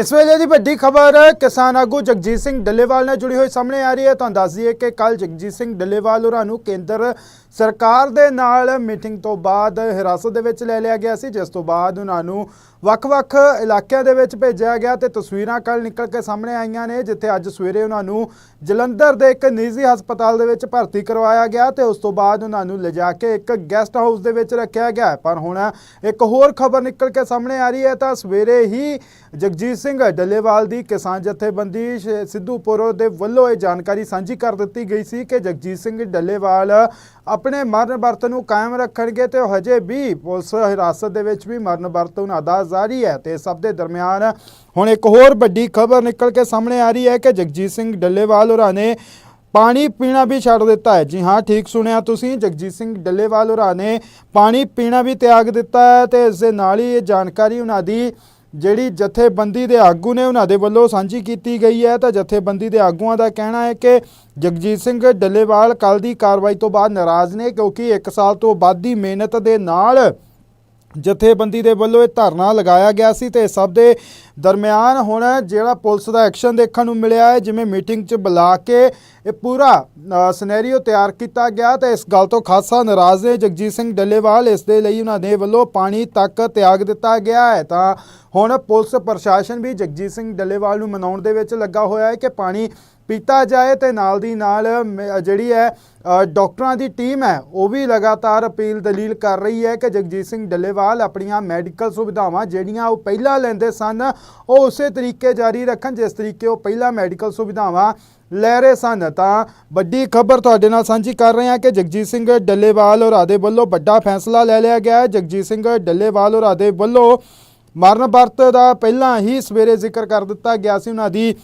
ਇਸ ਵੇਲੇ ਦੀ ਵੱਡੀ ਖਬਰ, ਕਿਸਾਨ ਆਗੂ ਜਗਜੀਤ ਸਿੰਘ ਡੱਲੇਵਾਲ ਨਾਲ ਜੁੜੀ ਹੋਈ ਸਾਹਮਣੇ ਆ ਰਹੀ ਹੈ। ਤੁਹਾਨੂੰ ਦੱਸ ਦਈਏ ਕਿ ਕੱਲ ਜਗਜੀਤ ਸਿੰਘ ਡੱਲੇਵਾਲ ਹੋਰਾਂ ਨੂੰ ਕੇਂਦਰ ਸਰਕਾਰ ਦੇ ਨਾਲ ਮੀਟਿੰਗ ਤੋਂ ਬਾਅਦ ਹਿਰਾਸਤ ਦੇ ਵਿੱਚ ਲੈ ਲਿਆ ਗਿਆ ਸੀ, ਜਿਸ ਤੋਂ ਬਾਅਦ ਉਹਨਾਂ ਨੂੰ ਵੱਖ-ਵੱਖ ਇਲਾਕਿਆਂ ਦੇ ਵਿੱਚ ਭੇਜਿਆ ਗਿਆ ਤੇ ਤਸਵੀਰਾਂ ਕੱਲ ਨਿਕਲ ਕੇ ਸਾਹਮਣੇ ਆਈਆਂ ਨੇ, ਜਿੱਥੇ ਅੱਜ ਸਵੇਰੇ ਉਹਨਾਂ ਨੂੰ ਜਲੰਧਰ ਦੇ ਇੱਕ ਨਿੱਜੀ ਹਸਪਤਾਲ ਦੇ ਵਿੱਚ ਭਰਤੀ ਕਰਵਾਇਆ ਗਿਆ ਤੇ ਉਸ ਤੋਂ ਬਾਅਦ ਉਹਨਾਂ ਨੂੰ ਲਿਜਾ ਕੇ ਇੱਕ ਗੈਸਟ ਹਾਊਸ ਦੇ ਵਿੱਚ ਰੱਖਿਆ ਗਿਆ। ਪਰ ਹੁਣ ਇੱਕ ਹੋਰ ਖਬਰ ਨਿਕਲ ਕੇ ਸਾਹਮਣੇ ਆ ਰਹੀ ਹੈ, ਤਾਂ ਸਵੇਰੇ ਹੀ ਜਗਜੀਤ ਸਿੰਘ ਡੱਲੇਵਾਲ ਦੀ ਕਿਸਾਨ ਜਥੇਬੰਦੀ ਸਿੱਧੂਪੁਰ ਦੇ ਵੱਲੋਂ ਇਹ ਜਾਣਕਾਰੀ ਸਾਂਝੀ ਕਰ ਦਿੱਤੀ ਗਈ ਸੀ ਕਿ ਜਗਜੀਤ ਸਿੰਘ ਡੱਲੇਵਾਲ ਆਪਣੇ ਮਰਨ ਵਰਤ ਨੂੰ ਕਾਇਮ ਰੱਖਣਗੇ ਤੇ ਉਹ ਹਜੇ ਵੀ ਪੁਲਿਸ ਹਿਰਾਸਤ ਦੇ ਵਿੱਚ ਵੀ ਮਰਨ ਵਰਤ ਉਹਨਾਂ ਦਾ ਜਾਰੀ ਹੈ ਤੇ ਸਭ ਦੇ ਦਰਮਿਆਨ ਹੁਣ ਇੱਕ ਹੋਰ ਵੱਡੀ ਖਬਰ ਨਿਕਲ ਕੇ ਸਾਹਮਣੇ ਆ ਰਹੀ ਹੈ ਕਿ ਜਗਜੀਤ ਸਿੰਘ ਡੱਲੇਵਾਲ ਹੋਰਾਂ ਨੇ ਪਾਣੀ ਪੀਣਾ ਵੀ ਛੱਡ ਦਿੱਤਾ ਹੈ। ਜੀ ਹਾਂ, ਠੀਕ ਸੁਣਿਆ ਤੁਸੀਂ, ਜਗਜੀਤ ਸਿੰਘ ਡੱਲੇਵਾਲ ਹੋਰਾਂ ਨੇ ਪਾਣੀ ਪੀਣਾ ਵੀ ਤਿਆਗ ਦਿੱਤਾ ਹੈ ਤੇ ਇਸ ਦੇ ਨਾਲ ਹੀ ਇਹ ਜਾਣਕਾਰੀ ਉਹਨਾਂ ਦੀ ਜਿਹੜੀ ਜਥੇਬੰਦੀ ਦੇ ਆਗੂ ਨੇ ਉਹਨਾਂ ਦੇ ਵੱਲੋਂ ਸਾਂਝੀ ਕੀਤੀ ਗਈ ਹੈ, ਤਾਂ ਜਥੇਬੰਦੀ ਦੇ ਆਗੂਆਂ ਦਾ ਕਹਿਣਾ ਹੈ ਕਿ ਜਗਜੀਤ ਸਿੰਘ ਡੱਲੇਵਾਲ ਕੱਲ ਦੀ ਕਾਰਵਾਈ ਤੋਂ ਬਾਅਦ ਨਾਰਾਜ਼ ਨੇ ਕਿਉਂਕਿ 1 ਸਾਲ ਤੋਂ ਵੱਧ ਦੀ ਮਿਹਨਤ ਦੇ ਨਾਲ ਜਥੇਬੰਦੀ ਦੇ ਵੱਲੋਂ ਇਹ ਧਰਨਾ ਲਗਾਇਆ ਗਿਆ ਸੀ ਤੇ ਇਸ ਸਭ ਦੇ ਦਰਮਿਆਨ ਹੁਣ ਜਿਹੜਾ ਪੁਲਿਸ ਦਾ ਐਕਸ਼ਨ ਦੇਖਣ ਨੂੰ ਮਿਲਿਆ ਹੈ, ਜਿਵੇਂ ਮੀਟਿੰਗ 'ਚ ਬੁਲਾ ਕੇ ਇਹ ਪੂਰਾ ਸਿਨੈਰੀਓ ਤਿਆਰ ਕੀਤਾ ਗਿਆ ਤੇ ਇਸ ਗੱਲ ਤੋਂ ਖਾਸਾ ਨਾਰਾਜ਼ ਨੇ ਜਗਜੀਤ ਸਿੰਘ ਡੱਲੇਵਾਲ। ਇਸ ਦੇ ਲਈ ਉਹਨਾਂ ਦੇ ਵੱਲੋਂ ਪਾਣੀ ਤੱਕ ਤਿਆਗ ਦਿੱਤਾ ਗਿਆ ਹੈ। ਤਾਂ ਹੁਣ ਪੁਲਿਸ ਪ੍ਰਸ਼ਾਸਨ ਵੀ ਜਗਜੀਤ ਸਿੰਘ ਡੱਲੇਵਾਲ ਨੂੰ ਮਨਾਉਣ ਦੇ ਵਿੱਚ ਲੱਗਾ ਹੋਇਆ ਹੈ ਕਿ ਪਾਣੀ ਪੀਤਾ ਜਾਏ ਤੇ ਨਾਲ ਦੀ ਨਾਲ ਮ- ਜਿਹੜੀ ਹੈ ਅ, ਡਾਕਟਰਾਂ ਦੀ ਟੀਮ ਹੈ ਉਹ ਵੀ ਲਗਾਤਾਰ ਅਪੀਲ ਦਲੀਲ ਕਰ ਰਹੀ ਹੈ ਕਿ ਜਗਜੀਤ ਸਿੰਘ ਡੱਲੇਵਾਲ ਆਪਣੀਆਂ ਮੈਡੀਕਲ ਸੁਵਿਧਾਵਾਂ ਜਿਹੜੀਆਂ ਉਹ ਪਹਿਲਾਂ ਲੈਂਦੇ ਸਨ ਉਹ ਉਸੇ ਤਰੀਕੇ ਜਾਰੀ ਰੱਖਣ ਜਿਸ ਤਰੀਕੇ ਉਹ ਪਹਿਲਾਂ ਮੈਡੀਕਲ ਸੁਵਿਧਾਵਾਂ ਲੈ ਰਹੇ ਸਨ। ਤਾਂ ਵੱਡੀ ਖਬਰ ਤੁਹਾਡੇ ਨਾਲ ਸਾਂਝੀ ਕਰ ਰਹੇ ਹਾਂ ਕਿ ਜਗਜੀਤ ਸਿੰਘ ਡੱਲੇਵਾਲ ਹੋਰਾਂ ਦੇ ਵੱਲੋਂ ਵੱਡਾ ਫੈਸਲਾ ਲੈ ਲਿਆ ਗਿਆ ਹੈ। ਜਗਜੀਤ ਸਿੰਘ ਡੱਲੇਵਾਲ ਹੋਰਾਂ ਦੇ ਵੱਲੋਂ ਮਰਨ ਵਰਤ ਦਾ ਪਹਿਲਾਂ ਹੀ ਸਵੇਰੇ ਜ਼ਿਕਰ ਕਰ ਦਿੱਤਾ ਗਿਆ ਸੀ। ਉਹਨਾਂ ਦੀ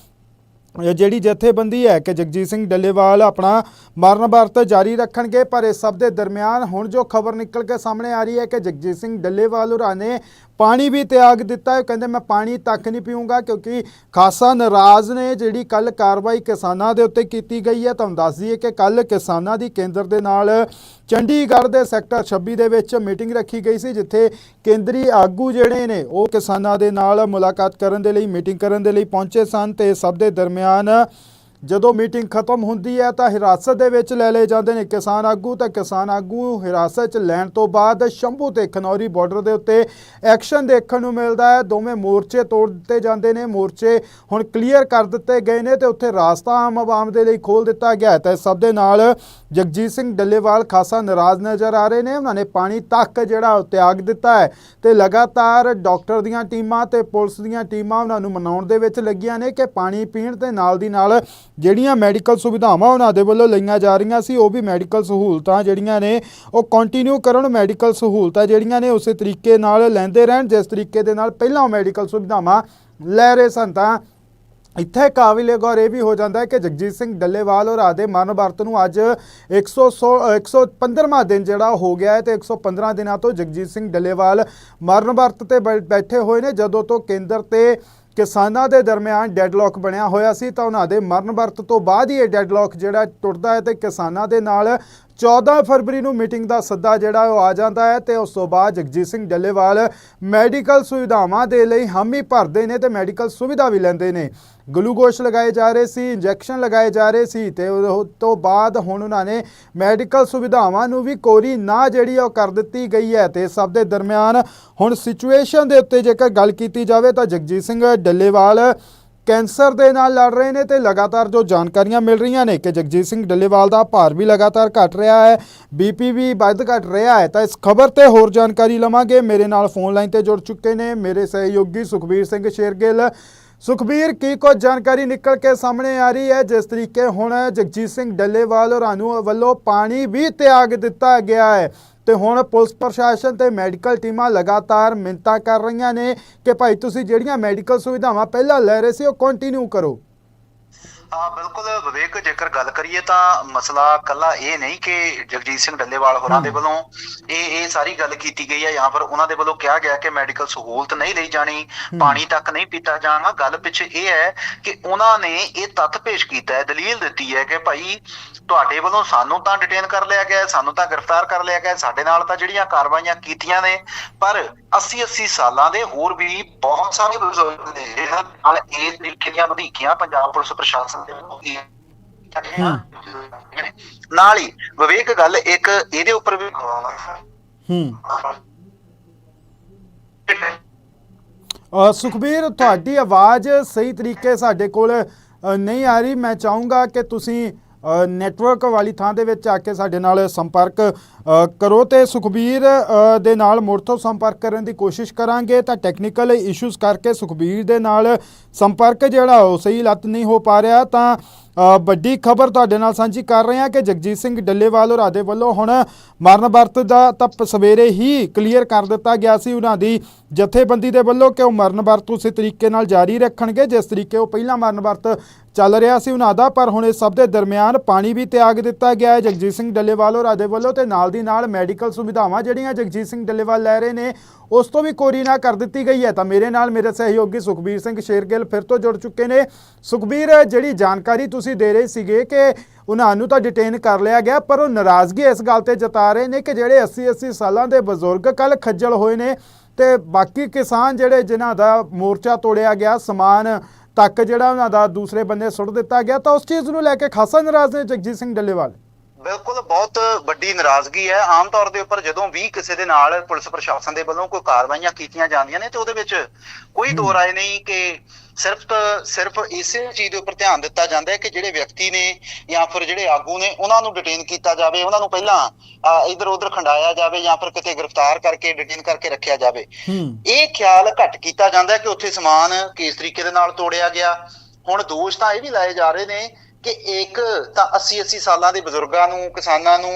ਜਿਹੜੀ ਜਥੇਬੰਦੀ ਹੈ ਕਿ ਜਗਜੀਤ ਸਿੰਘ ਡੱਲੇਵਾਲ ਆਪਣਾ ਮਰਨ ਵਰਤ ਜਾਰੀ ਰੱਖਣਗੇ, ਪਰ ਇਸ ਸਭ ਦੇ ਦਰਮਿਆਨ ਹੁਣ ਜੋ ਖਬਰ ਨਿਕਲ ਕੇ ਸਾਹਮਣੇ ਆ ਰਹੀ ਹੈ ਕਿ ਜਗਜੀਤ ਸਿੰਘ ਡੱਲੇਵਾਲ ਹੋਰਾਂ ਨੇ ਪਾਣੀ ਵੀ ਤਿਆਗ ਦਿੱਤਾ ਹੈ। ਕਹਿੰਦੇ, ਮੈਂ ਪਾਣੀ ਤੱਕ ਨਹੀਂ ਪੀਊਂਗਾ ਕਿਉਂਕਿ ਖਾਸਾ ਨਾਰਾਜ਼ ਨੇ ਜਿਹੜੀ ਕੱਲ ਕਾਰਵਾਈ ਕਿਸਾਨਾਂ ਦੇ ਉੱਤੇ ਕੀਤੀ ਗਈ ਹੈ। ਤੁਹਾਨੂੰ ਦੱਸ ਦਈਏ ਕਿ ਕੱਲ ਕਿਸਾਨਾਂ ਦੀ ਕੇਂਦਰ ਦੇ ਨਾਲ ਚੰਡੀਗੜ੍ਹ ਦੇ ਸੈਕਟਰ 26 ਦੇ ਵਿੱਚ ਮੀਟਿੰਗ ਰੱਖੀ ਗਈ ਸੀ, ਜਿੱਥੇ ਕੇਂਦਰੀ ਆਗੂ ਜਿਹੜੇ ਨੇ, ਉਹ ਕਿਸਾਨਾਂ ਦੇ ਨਾਲ ਮੁਲਾਕਾਤ ਕਰਨ ਦੇ ਲਈ, ਮੀਟਿੰਗ ਕਰਨ ਦੇ ਲਈ ਪਹੁੰਚੇ ਸਨ ਤੇ ਸਭ ਦੇ ਦਰਮਿਆਨ ਜਦੋਂ ਮੀਟਿੰਗ ਖਤਮ ਹੁੰਦੀ ਹੈ ਤਾਂ ਹਿਰਾਸਤ ਦੇ ਵਿੱਚ ਲੈ ਲਏ ਜਾਂਦੇ ਨੇ ਕਿਸਾਨ ਆਗੂ। ਤਾਂ ਕਿਸਾਨ ਆਗੂ ਹਿਰਾਸਤ 'ਚ ਲੈਣ ਤੋਂ ਬਾਅਦ ਸ਼ੰਭੂ ਤੇ ਖਨੌਰੀ ਬਾਰਡਰ ਦੇ ਉੱਤੇ ਐਕਸ਼ਨ ਦੇਖਣ ਨੂੰ ਮਿਲਦਾ ਹੈ। ਦੋਵੇਂ ਮੋਰਚੇ ਤੋੜ ਦਿੱਤੇ ਜਾਂਦੇ ਨੇ। ਮੋਰਚੇ ਹੁਣ ਕਲੀਅਰ ਕਰ ਦਿੱਤੇ ਗਏ ਨੇ ਤੇ ਉੱਥੇ ਰਾਸਤਾ ਆਮ ਆਵਾਮ ਦੇ ਲਈ ਖੋਲ ਦਿੱਤਾ ਗਿਆ ਹੈ। ਤਾਂ ਇਸ ਸਭ ਦੇ ਨਾਲ ਜਗਜੀਤ ਸਿੰਘ ਡੱਲੇਵਾਲ ਖਾਸਾ ਨਾਰਾਜ਼ ਨਜ਼ਰ ਆ ਰਹੇ ਨੇ। ਉਹਨਾਂ ਨੇ ਪਾਣੀ ਤੱਕ ਜਿਹੜਾ ਤਿਆਗ ਦਿੱਤਾ ਹੈ ਤੇ ਲਗਾਤਾਰ ਡਾਕਟਰ ਦੀਆਂ ਟੀਮਾਂ ਤੇ ਪੁਲਿਸ ਦੀਆਂ ਟੀਮਾਂ ਉਹਨਾਂ ਨੂੰ ਮਨਾਉਣ ਦੇ ਵਿੱਚ ਲੱਗੀਆਂ ਨੇ ਕਿ ਪਾਣੀ ਪੀਣ ਤੇ ਨਾਲ ਦੀ ਨਾਲ ਜਿਹੜੀਆਂ ਮੈਡੀਕਲ ਸੁਵਿਧਾਵਾਂ ਉਹਨਾਂ ਦੇ ਵੱਲੋਂ ਲਈਆਂ ਜਾ ਰਹੀਆਂ ਸੀ, ਉਹ ਵੀ ਮੈਡੀਕਲ ਸਹੂਲਤਾਂ ਜਿਹੜੀਆਂ ਨੇ, ਉਹ ਕੰਟੀਨਿਊ ਕਰਨ ਮੈਡੀਕਲ ਸਹੂਲਤਾਂ ਜਿਹੜੀਆਂ ਨੇ, ਉਸੇ ਤਰੀਕੇ ਨਾਲ ਲੈਂਦੇ ਰਹਿਣ, ਜਿਸ ਤਰੀਕੇ ਦੇ ਨਾਲ ਪਹਿਲਾਂ ਉਹ ਮੈਡੀਕਲ ਸੁਵਿਧਾਵਾਂ ਲੈ ਰਹੇ ਸਨ, ਤਾਂ ਇੱਥੇ ਕਾਬਿਲੇ ਗੌਰ ਇਹ ਵੀ ਹੋ ਜਾਂਦਾ ਹੈ ਕਿ ਜਗਜੀਤ ਸਿੰਘ ਡੱਲੇਵਾਲ ਔਰ ਆਦੇ ਮਰਨ ਵਰਤ ਨੂੰ ਅੱਜ 116 115ਵਾਂ ਦਿਨ ਜਿਹੜਾ ਹੋ ਗਿਆ ਹੈ, ਤੇ 115 ਦਿਨਾਂ ਤੋਂ ਜਗਜੀਤ ਸਿੰਘ ਡੱਲੇਵਾਲ ਮਰਨ ਵਰਤ ਤੇ ਬੈ- ਬੈਠੇ ਹੋਏ ਨੇ, ਜਦੋਂ ਤੋਂ ਕੇਂਦਰ ਤੇ ਕਿਸਾਨਾਂ ਦੇ ਦਰਮਿਆਨ ਡੈਡਲੌਕ ਬਣਿਆ ਹੋਇਆ ਸੀ ਤਾਂ ਉਹਨਾਂ ਦੇ ਮਰਨ ਵਰਤ ਤੋਂ ਬਾਅਦ ਹੀ ਇਹ ਡੈਡਲੌਕ ਜਿਹੜਾ ਟੁੱਟਦਾ ਹੈ ਤੇ ਕਿਸਾਨਾਂ ਦੇ ਨਾਲ 14 ਫਰਵਰੀ ਨੂੰ ਮੀਟਿੰਗ ਦਾ ਸੱਦਾ ਜਿਹੜਾ ਉਹ ਆ ਜਾਂਦਾ ਹੈ ਤੇ ਉਸ ਤੋਂ ਬਾਅਦ ਜਗਜੀਤ ਸਿੰਘ ਡੱਲੇਵਾਲ ਮੈਡੀਕਲ ਸੁਵਿਧਾਵਾਂ ਦੇ ਲਈ ਹਾਮੀ ਭਰਦੇ ਨੇ ਤੇ ਮੈਡੀਕਲ ਸੁਵਿਧਾ ਵੀ ਲੈਂਦੇ ਨੇ। ਗਲੂਕੋਸ਼ ਲਗਾਏ ਜਾ ਰਹੇ ਸੀ, ਇੰਜੈਕਸ਼ਨ ਲਗਾਏ ਜਾ ਰਹੇ ਸੀ ਤੇ ਉਹ ਤੋਂ ਬਾਅਦ ਹੁਣ ਉਹਨਾਂ ਨੇ ਮੈਡੀਕਲ ਸੁਵਿਧਾਵਾਂ ਨੂੰ ਵੀ ਕੋਰੀ ਨਾ ਜਿਹੜੀ ਉਹ ਕਰ ਦਿੱਤੀ ਗਈ ਹੈ ਤੇ ਸਭ ਦੇ ਦਰਮਿਆਨ ਹੁਣ ਸਿਚੁਏਸ਼ਨ ਦੇ ਉੱਤੇ ਜੇਕਰ ਗੱਲ ਕੀਤੀ ਜਾਵੇ ਤਾਂ ਜਗਜੀਤ ਸਿੰਘ ਡੱਲੇਵਾਲ ਕੈਂਸਰ ਦੇ ਨਾਲ ਲੜ ਰਹੇ ਨੇ ਤੇ ਲਗਾਤਾਰ ਜੋ ਜਾਣਕਾਰੀਆਂ ਮਿਲ ਰਹੀਆਂ ਨੇ ਕਿ ਜਗਜੀਤ ਸਿੰਘ ਡੱਲੇਵਾਲ ਦਾ ਭਾਰ ਵੀ ਲਗਾਤਾਰ ਘਟ ਰਿਹਾ ਹੈ ਬੀਪੀ ਵੀ ਵੱਧ ਘਟ ਰਿਹਾ ਹੈ, ਤਾਂ ਇਸ ਖਬਰ ਤੇ ਹੋਰ ਜਾਣਕਾਰੀ ਲਵਾਂਗੇ। ਮੇਰੇ ਨਾਲ ਫੋਨ ਲਾਈਨ ਤੇ ਜੁੜ ਚੁੱਕੇ ਨੇ ਮੇਰੇ ਸਹਿਯੋਗੀ ਸੁਖਬੀਰ ਸਿੰਘ ਸ਼ੇਰਗਿੱਲ। ਸੁਖਬੀਰ, ਕੀ ਕੁਝ ਜਾਣਕਾਰੀ ਨਿਕਲ ਕੇ ਸਾਹਮਣੇ ਆ ਰਹੀ ਹੈ? ਜਿਸ ਤਰੀਕੇ ਹੁਣ ਜਗਜੀਤ ਸਿੰਘ ਡੱਲੇਵਾਲ ਹੋਰਾਂ ਨੂੰ ਵੱਲੋਂ ਪਾਣੀ ਵੀ ਤਿਆਗ ਦਿੱਤਾ ਗਿਆ ਹੈ। ਤੇ ਹੁਣ ਪੁਲਿਸ ਪ੍ਰਸ਼ਾਸਨ ਤੇ ਮੈਡੀਕਲ ਟੀਮਾਂ ਲਗਾਤਾਰ ਮਿੰਤਾ ਕਰ ਰਹੀਆਂ ਨੇ ਕਿ ਭਾਈ ਤੁਸੀਂ ਜਿਹੜੀਆਂ ਮੈਡੀਕਲ ਸੁਵਿਧਾਵਾਂ ਪਹਿਲਾਂ ਲੈ ਰਹੇ ਸੀ ਉਹ ਕੰਟੀਨਿਊ ਕਰੋ। ਹਾਂ ਬਿਲਕੁਲ ਵਿਵੇਕ ਜੇਕਰ ਗੱਲ ਕਰੀਏ ਤਾਂ ਮਸਲਾ ਕੱਲਾ ਇਹ ਨਹੀਂ ਕਿ ਜਗਜੀਤ ਸਿੰਘ ਡੱਲੇਵਾਲ ਹੋਰਾਂ ਦੇ ਵੱਲੋਂ ਇਹ ਇਹ ਸਾਰੀ ਗੱਲ ਕੀਤੀ ਗਈ ਹੈ ਜਾਂ ਫਿਰ ਉਹਨਾਂ ਦੇ ਵੱਲੋਂ ਕਿਹਾ ਗਿਆ ਕਿ ਮੈਡੀਕਲ ਸਹੂਲਤ ਨਹੀਂ ਲਈ ਜਾਣੀ ਪਾਣੀ ਤੱਕ ਨਹੀਂ ਪੀਤਾ ਜਾਣਾ। ਗੱਲ ਪਿੱਛੇ ਇਹ ਹੈ ਕਿ ਉਹਨਾਂ ਨੇ ਇਹ ਤੱਥ ਪੇਸ਼ ਕੀਤਾ ਹੈ ਦਲੀਲ ਦਿੱਤੀ ਹੈ ਕਿ ਭਾਈ ਤੁਹਾਡੇ ਵੱਲੋਂ ਸਾਨੂੰ ਤਾਂ ਡਿਟੇਨ ਕਰ ਲਿਆ ਗਿਆ ਸਾਨੂੰ ਤਾਂ ਗ੍ਰਿਫਤਾਰ ਕਰ ਲਿਆ ਗਿਆ ਸਾਡੇ ਨਾਲ ਤਾਂ ਜਿਹੜੀਆਂ ਕਾਰਵਾਈਆਂ ਕੀਤੀਆਂ ਨੇ ਪਰ 80 80 ਸਾਲਾਂ ਦੇ ਹੋਰ ਵੀ ਬਹੁਤ ਸਾਰੇ ਬਜ਼ੁਰਗ ਨੇ ਜਿਹਨਾਂ ਨਾਲ ਇਸ ਤਰੀਕੇ ਦੀਆਂ ਵਧੀਕੀਆਂ ਪੰਜਾਬ ਪੁਲਿਸ ਪ੍ਰਸ਼ਾਸਨ ਨਾਲ ਹੀ ਵਿਵੇਕ ਗੱਲ ਇੱਕ ਇਹਦੇ ਉੱਪਰ ਵੀ ਹੂੰ। ਅ, ਸੁਖਬੀਰ ਤੁਹਾਡੀ ਆਵਾਜ਼ ਸਹੀ ਤਰੀਕੇ ਸਾਡੇ ਕੋਲ ਨਹੀਂ ਆ ਰਹੀ। ਮੈਂ ਚਾਹੂੰਗਾ ਕਿ ਤੁਸੀਂ ਨੈਟਵਰਕ ਵਾਲੀ ਥਾਂ ਦੇ ਵਿੱਚ ਆ ਕੇ ਸਾਡੇ ਨਾਲ ਸੰਪਰਕ ਕਰੋ ਤੇ ਸੁਖਬੀਰ ਦੇ ਨਾਲ ਮੁੜ ਤੋਂ ਸੰਪਰਕ ਕਰਨ ਦੀ ਕੋਸ਼ਿਸ਼ ਕਰਾਂਗੇ ਤਾਂ ਟੈਕਨੀਕਲ ਇਸ਼ੂਜ਼ ਕਰਕੇ ਸੁਖਬੀਰ ਦੇ ਨਾਲ ਸੰਪਰਕ ਜਿਹੜਾ ਉਹ ਸਹੀ ਲੱਤ ਨਹੀਂ ਹੋ ਪਾ ਰਿਹਾ ਤਾਂ ਵੱਡੀ ਖਬਰ ਤੁਹਾਡੇ ਨਾਲ ਸਾਂਝੀ ਕਰ ਰਹੇ ਹਾਂ ਕਿ ਜਗਜੀਤ ਸਿੰਘ ਡੱਲੇਵਾਲ ਹੋਰਾਂ ਦੇ ਵੱਲੋਂ ਹੁਣ ਮਰਨ ਵਰਤ ਦਾ ਤਾਂ ਸਵੇਰੇ ਹੀ ਕਲੀਅਰ ਕਰ ਦਿੱਤਾ ਗਿਆ ਸੀ ਉਹਨਾਂ ਦੀ ਜਥੇਬੰਦੀ ਦੇ ਵੱਲੋਂ ਕਿ ਉਹ ਮਰਨ ਵਰਤ ਉਸੇ ਤਰੀਕੇ ਨਾਲ ਜਾਰੀ ਰੱਖਣਗੇ, ਜਿਸ ਤਰੀਕੇ ਉਹ ਪਹਿਲਾਂ ਮਰਨ ਵਰਤ ਚੱਲ ਰਿਹਾ ਸੀ ਉਹਨਾਂ ਦਾ, ਪਰ ਹੁਣ ਇਸ ਸਭ ਦੇ ਦਰਮਿਆਨ ਪਾਣੀ ਵੀ ਤਿਆਗ ਦਿੱਤਾ ਗਿਆ ਹੈ। ਜਗਜੀਤ ਸਿੰਘ ਡੱਲੇਵਾਲ ਹੋਰਾਂ ਦੇ ਵੱਲੋਂ ਤੇ ਨਾਲ ਦੀ ਨਾਲ ਮੈਡੀਕਲ ਸੁਵਿਧਾਵਾਂ ਜਿਹੜੀਆਂ ਜਗਜੀਤ ਸਿੰਘ ਡੱਲੇਵਾਲ ਲੈ ਰਹੇ ਨੇ, ਉਸ ਤੋਂ ਵੀ ਕੋਰੀ ਨਾ ਕਰ ਦਿੱਤੀ ਗਈ ਹੈ। ਤਾਂ ਮੇਰੇ ਨਾਲ ਮੇਰੇ ਸਹਿਯੋਗੀ ਸੁਖਬੀਰ ਸਿੰਘ ਸ਼ੇਰਗਿੱਲ ਫਿਰ ਤੋਂ ਜੁੜ ਚੁੱਕੇ ਨੇ। ਸੁਖਬੀਰ, ਜਿਹੜੀ ਜਾਣਕਾਰੀ ਤੁਸੀਂ ਦੇ ਰਹੇ ਸੀਗੇ ਕਿ ਉਹਨਾਂ ਨੂੰ ਤਾਂ ਡਿਟੇਨ ਕਰ ਲਿਆ ਗਿਆ, ਪਰ ਉਹ ਨਾਰਾਜ਼ਗੀ ਇਸ ਗੱਲ ਤੇ ਜਤਾ ਰਹੇ ਨੇ ਕਿ ਜਿਹੜੇ 80 80 ਸਾਲਾਂ ਦੇ ਬਜ਼ੁਰਗ ਕੱਲ ਖੱਜਲ ਹੋਏ ਨੇ ਤੇ ਬਾਕੀ ਕਿਸਾਨ ਜਿਹੜੇ ਜਿਨ੍ਹਾਂ ਦਾ ਮੋਰਚਾ ਤੋੜਿਆ ਗਿਆ, ਸਮਾਨ ਤੱਕ ਜਿਹੜਾ ਉਹਨਾਂ ਦਾ ਦੂਸਰੇ ਬੰਨੇ ਸੁੱਟ ਦਿੱਤਾ ਗਿਆ ਤਾਂ ਉਸ ਚੀਜ਼ ਨੂੰ ਲੈ ਕੇ ਖਾਸਾ ਨਾਰਾਜ਼ ਨੇ ਜਗਜੀਤ ਸਿੰਘ ਡੱਲੇਵਾਲ। ਬਿਲਕੁਲ ਬਹੁਤ ਵੱਡੀ ਨਾਰਾਜ਼ਗੀ ਹੈ। ਆਮ ਤੌਰ ਦੇ ਉੱਪਰ ਜਦੋਂ ਵੀ ਕਿਸੇ ਦੇ ਨਾਲ ਪੁਲਿਸ ਪ੍ਰਸ਼ਾਸਨ ਦੇ ਵੱਲੋਂ ਕੋਈ ਕਾਰਵਾਈਆਂ ਕੀਤੀਆਂ ਜਾਂਦੀਆਂ ਨੇ ਤੇ ਉਹਦੇ ਵਿੱਚ ਕੋਈ ਦੋ ਰਾਏ ਨਹੀਂ ਕਿ ਸਿਰਫ ਸਿਰਫ ਇਸੇ ਚੀਜ਼ ਦੇ ਉੱਪਰ ਧਿਆਨ ਦਿੱਤਾ ਜਾਂਦਾ ਹੈ ਕਿ ਜਿਹੜੇ ਵਿਅਕਤੀ ਨੇ ਜਾਂ ਫਿਰ ਜਿਹੜੇ ਆਗੂ ਨੇ ਉਹਨਾਂ ਨੂੰ ਡਿਟੇਨ ਕੀਤਾ ਜਾਵੇ ਉਹਨਾਂ ਨੂੰ ਪਹਿਲਾਂ ਇਧਰ ਉਧਰ ਖੰਡਾਇਆ ਜਾਵੇ ਜਾਂ ਫਿਰ ਕਿਤੇ ਗ੍ਰਿਫਤਾਰ ਕਰਕੇ ਡਿਟੇਨ ਕਰਕੇ ਰੱਖਿਆ ਜਾਵੇ। ਇਹ ਖਿਆਲ ਘੱਟ ਕੀਤਾ ਜਾਂਦਾ ਹੈ ਕਿ ਉੱਥੇ ਸਮਾਨ ਕਿਸ ਤਰੀਕੇ ਦੇ ਨਾਲ ਤੋੜਿਆ ਗਿਆ। ਹੁਣ ਦੋਸ਼ ਤਾਂ ਇਹ ਵੀ ਲਾਏ ਜਾ ਰਹੇ ਨੇ ਕਿ ਇੱਕ ਤਾਂ 80 80 ਸਾਲਾਂ ਦੇ ਬਜ਼ੁਰਗਾਂ ਨੂੰ ਕਿਸਾਨਾਂ ਨੂੰ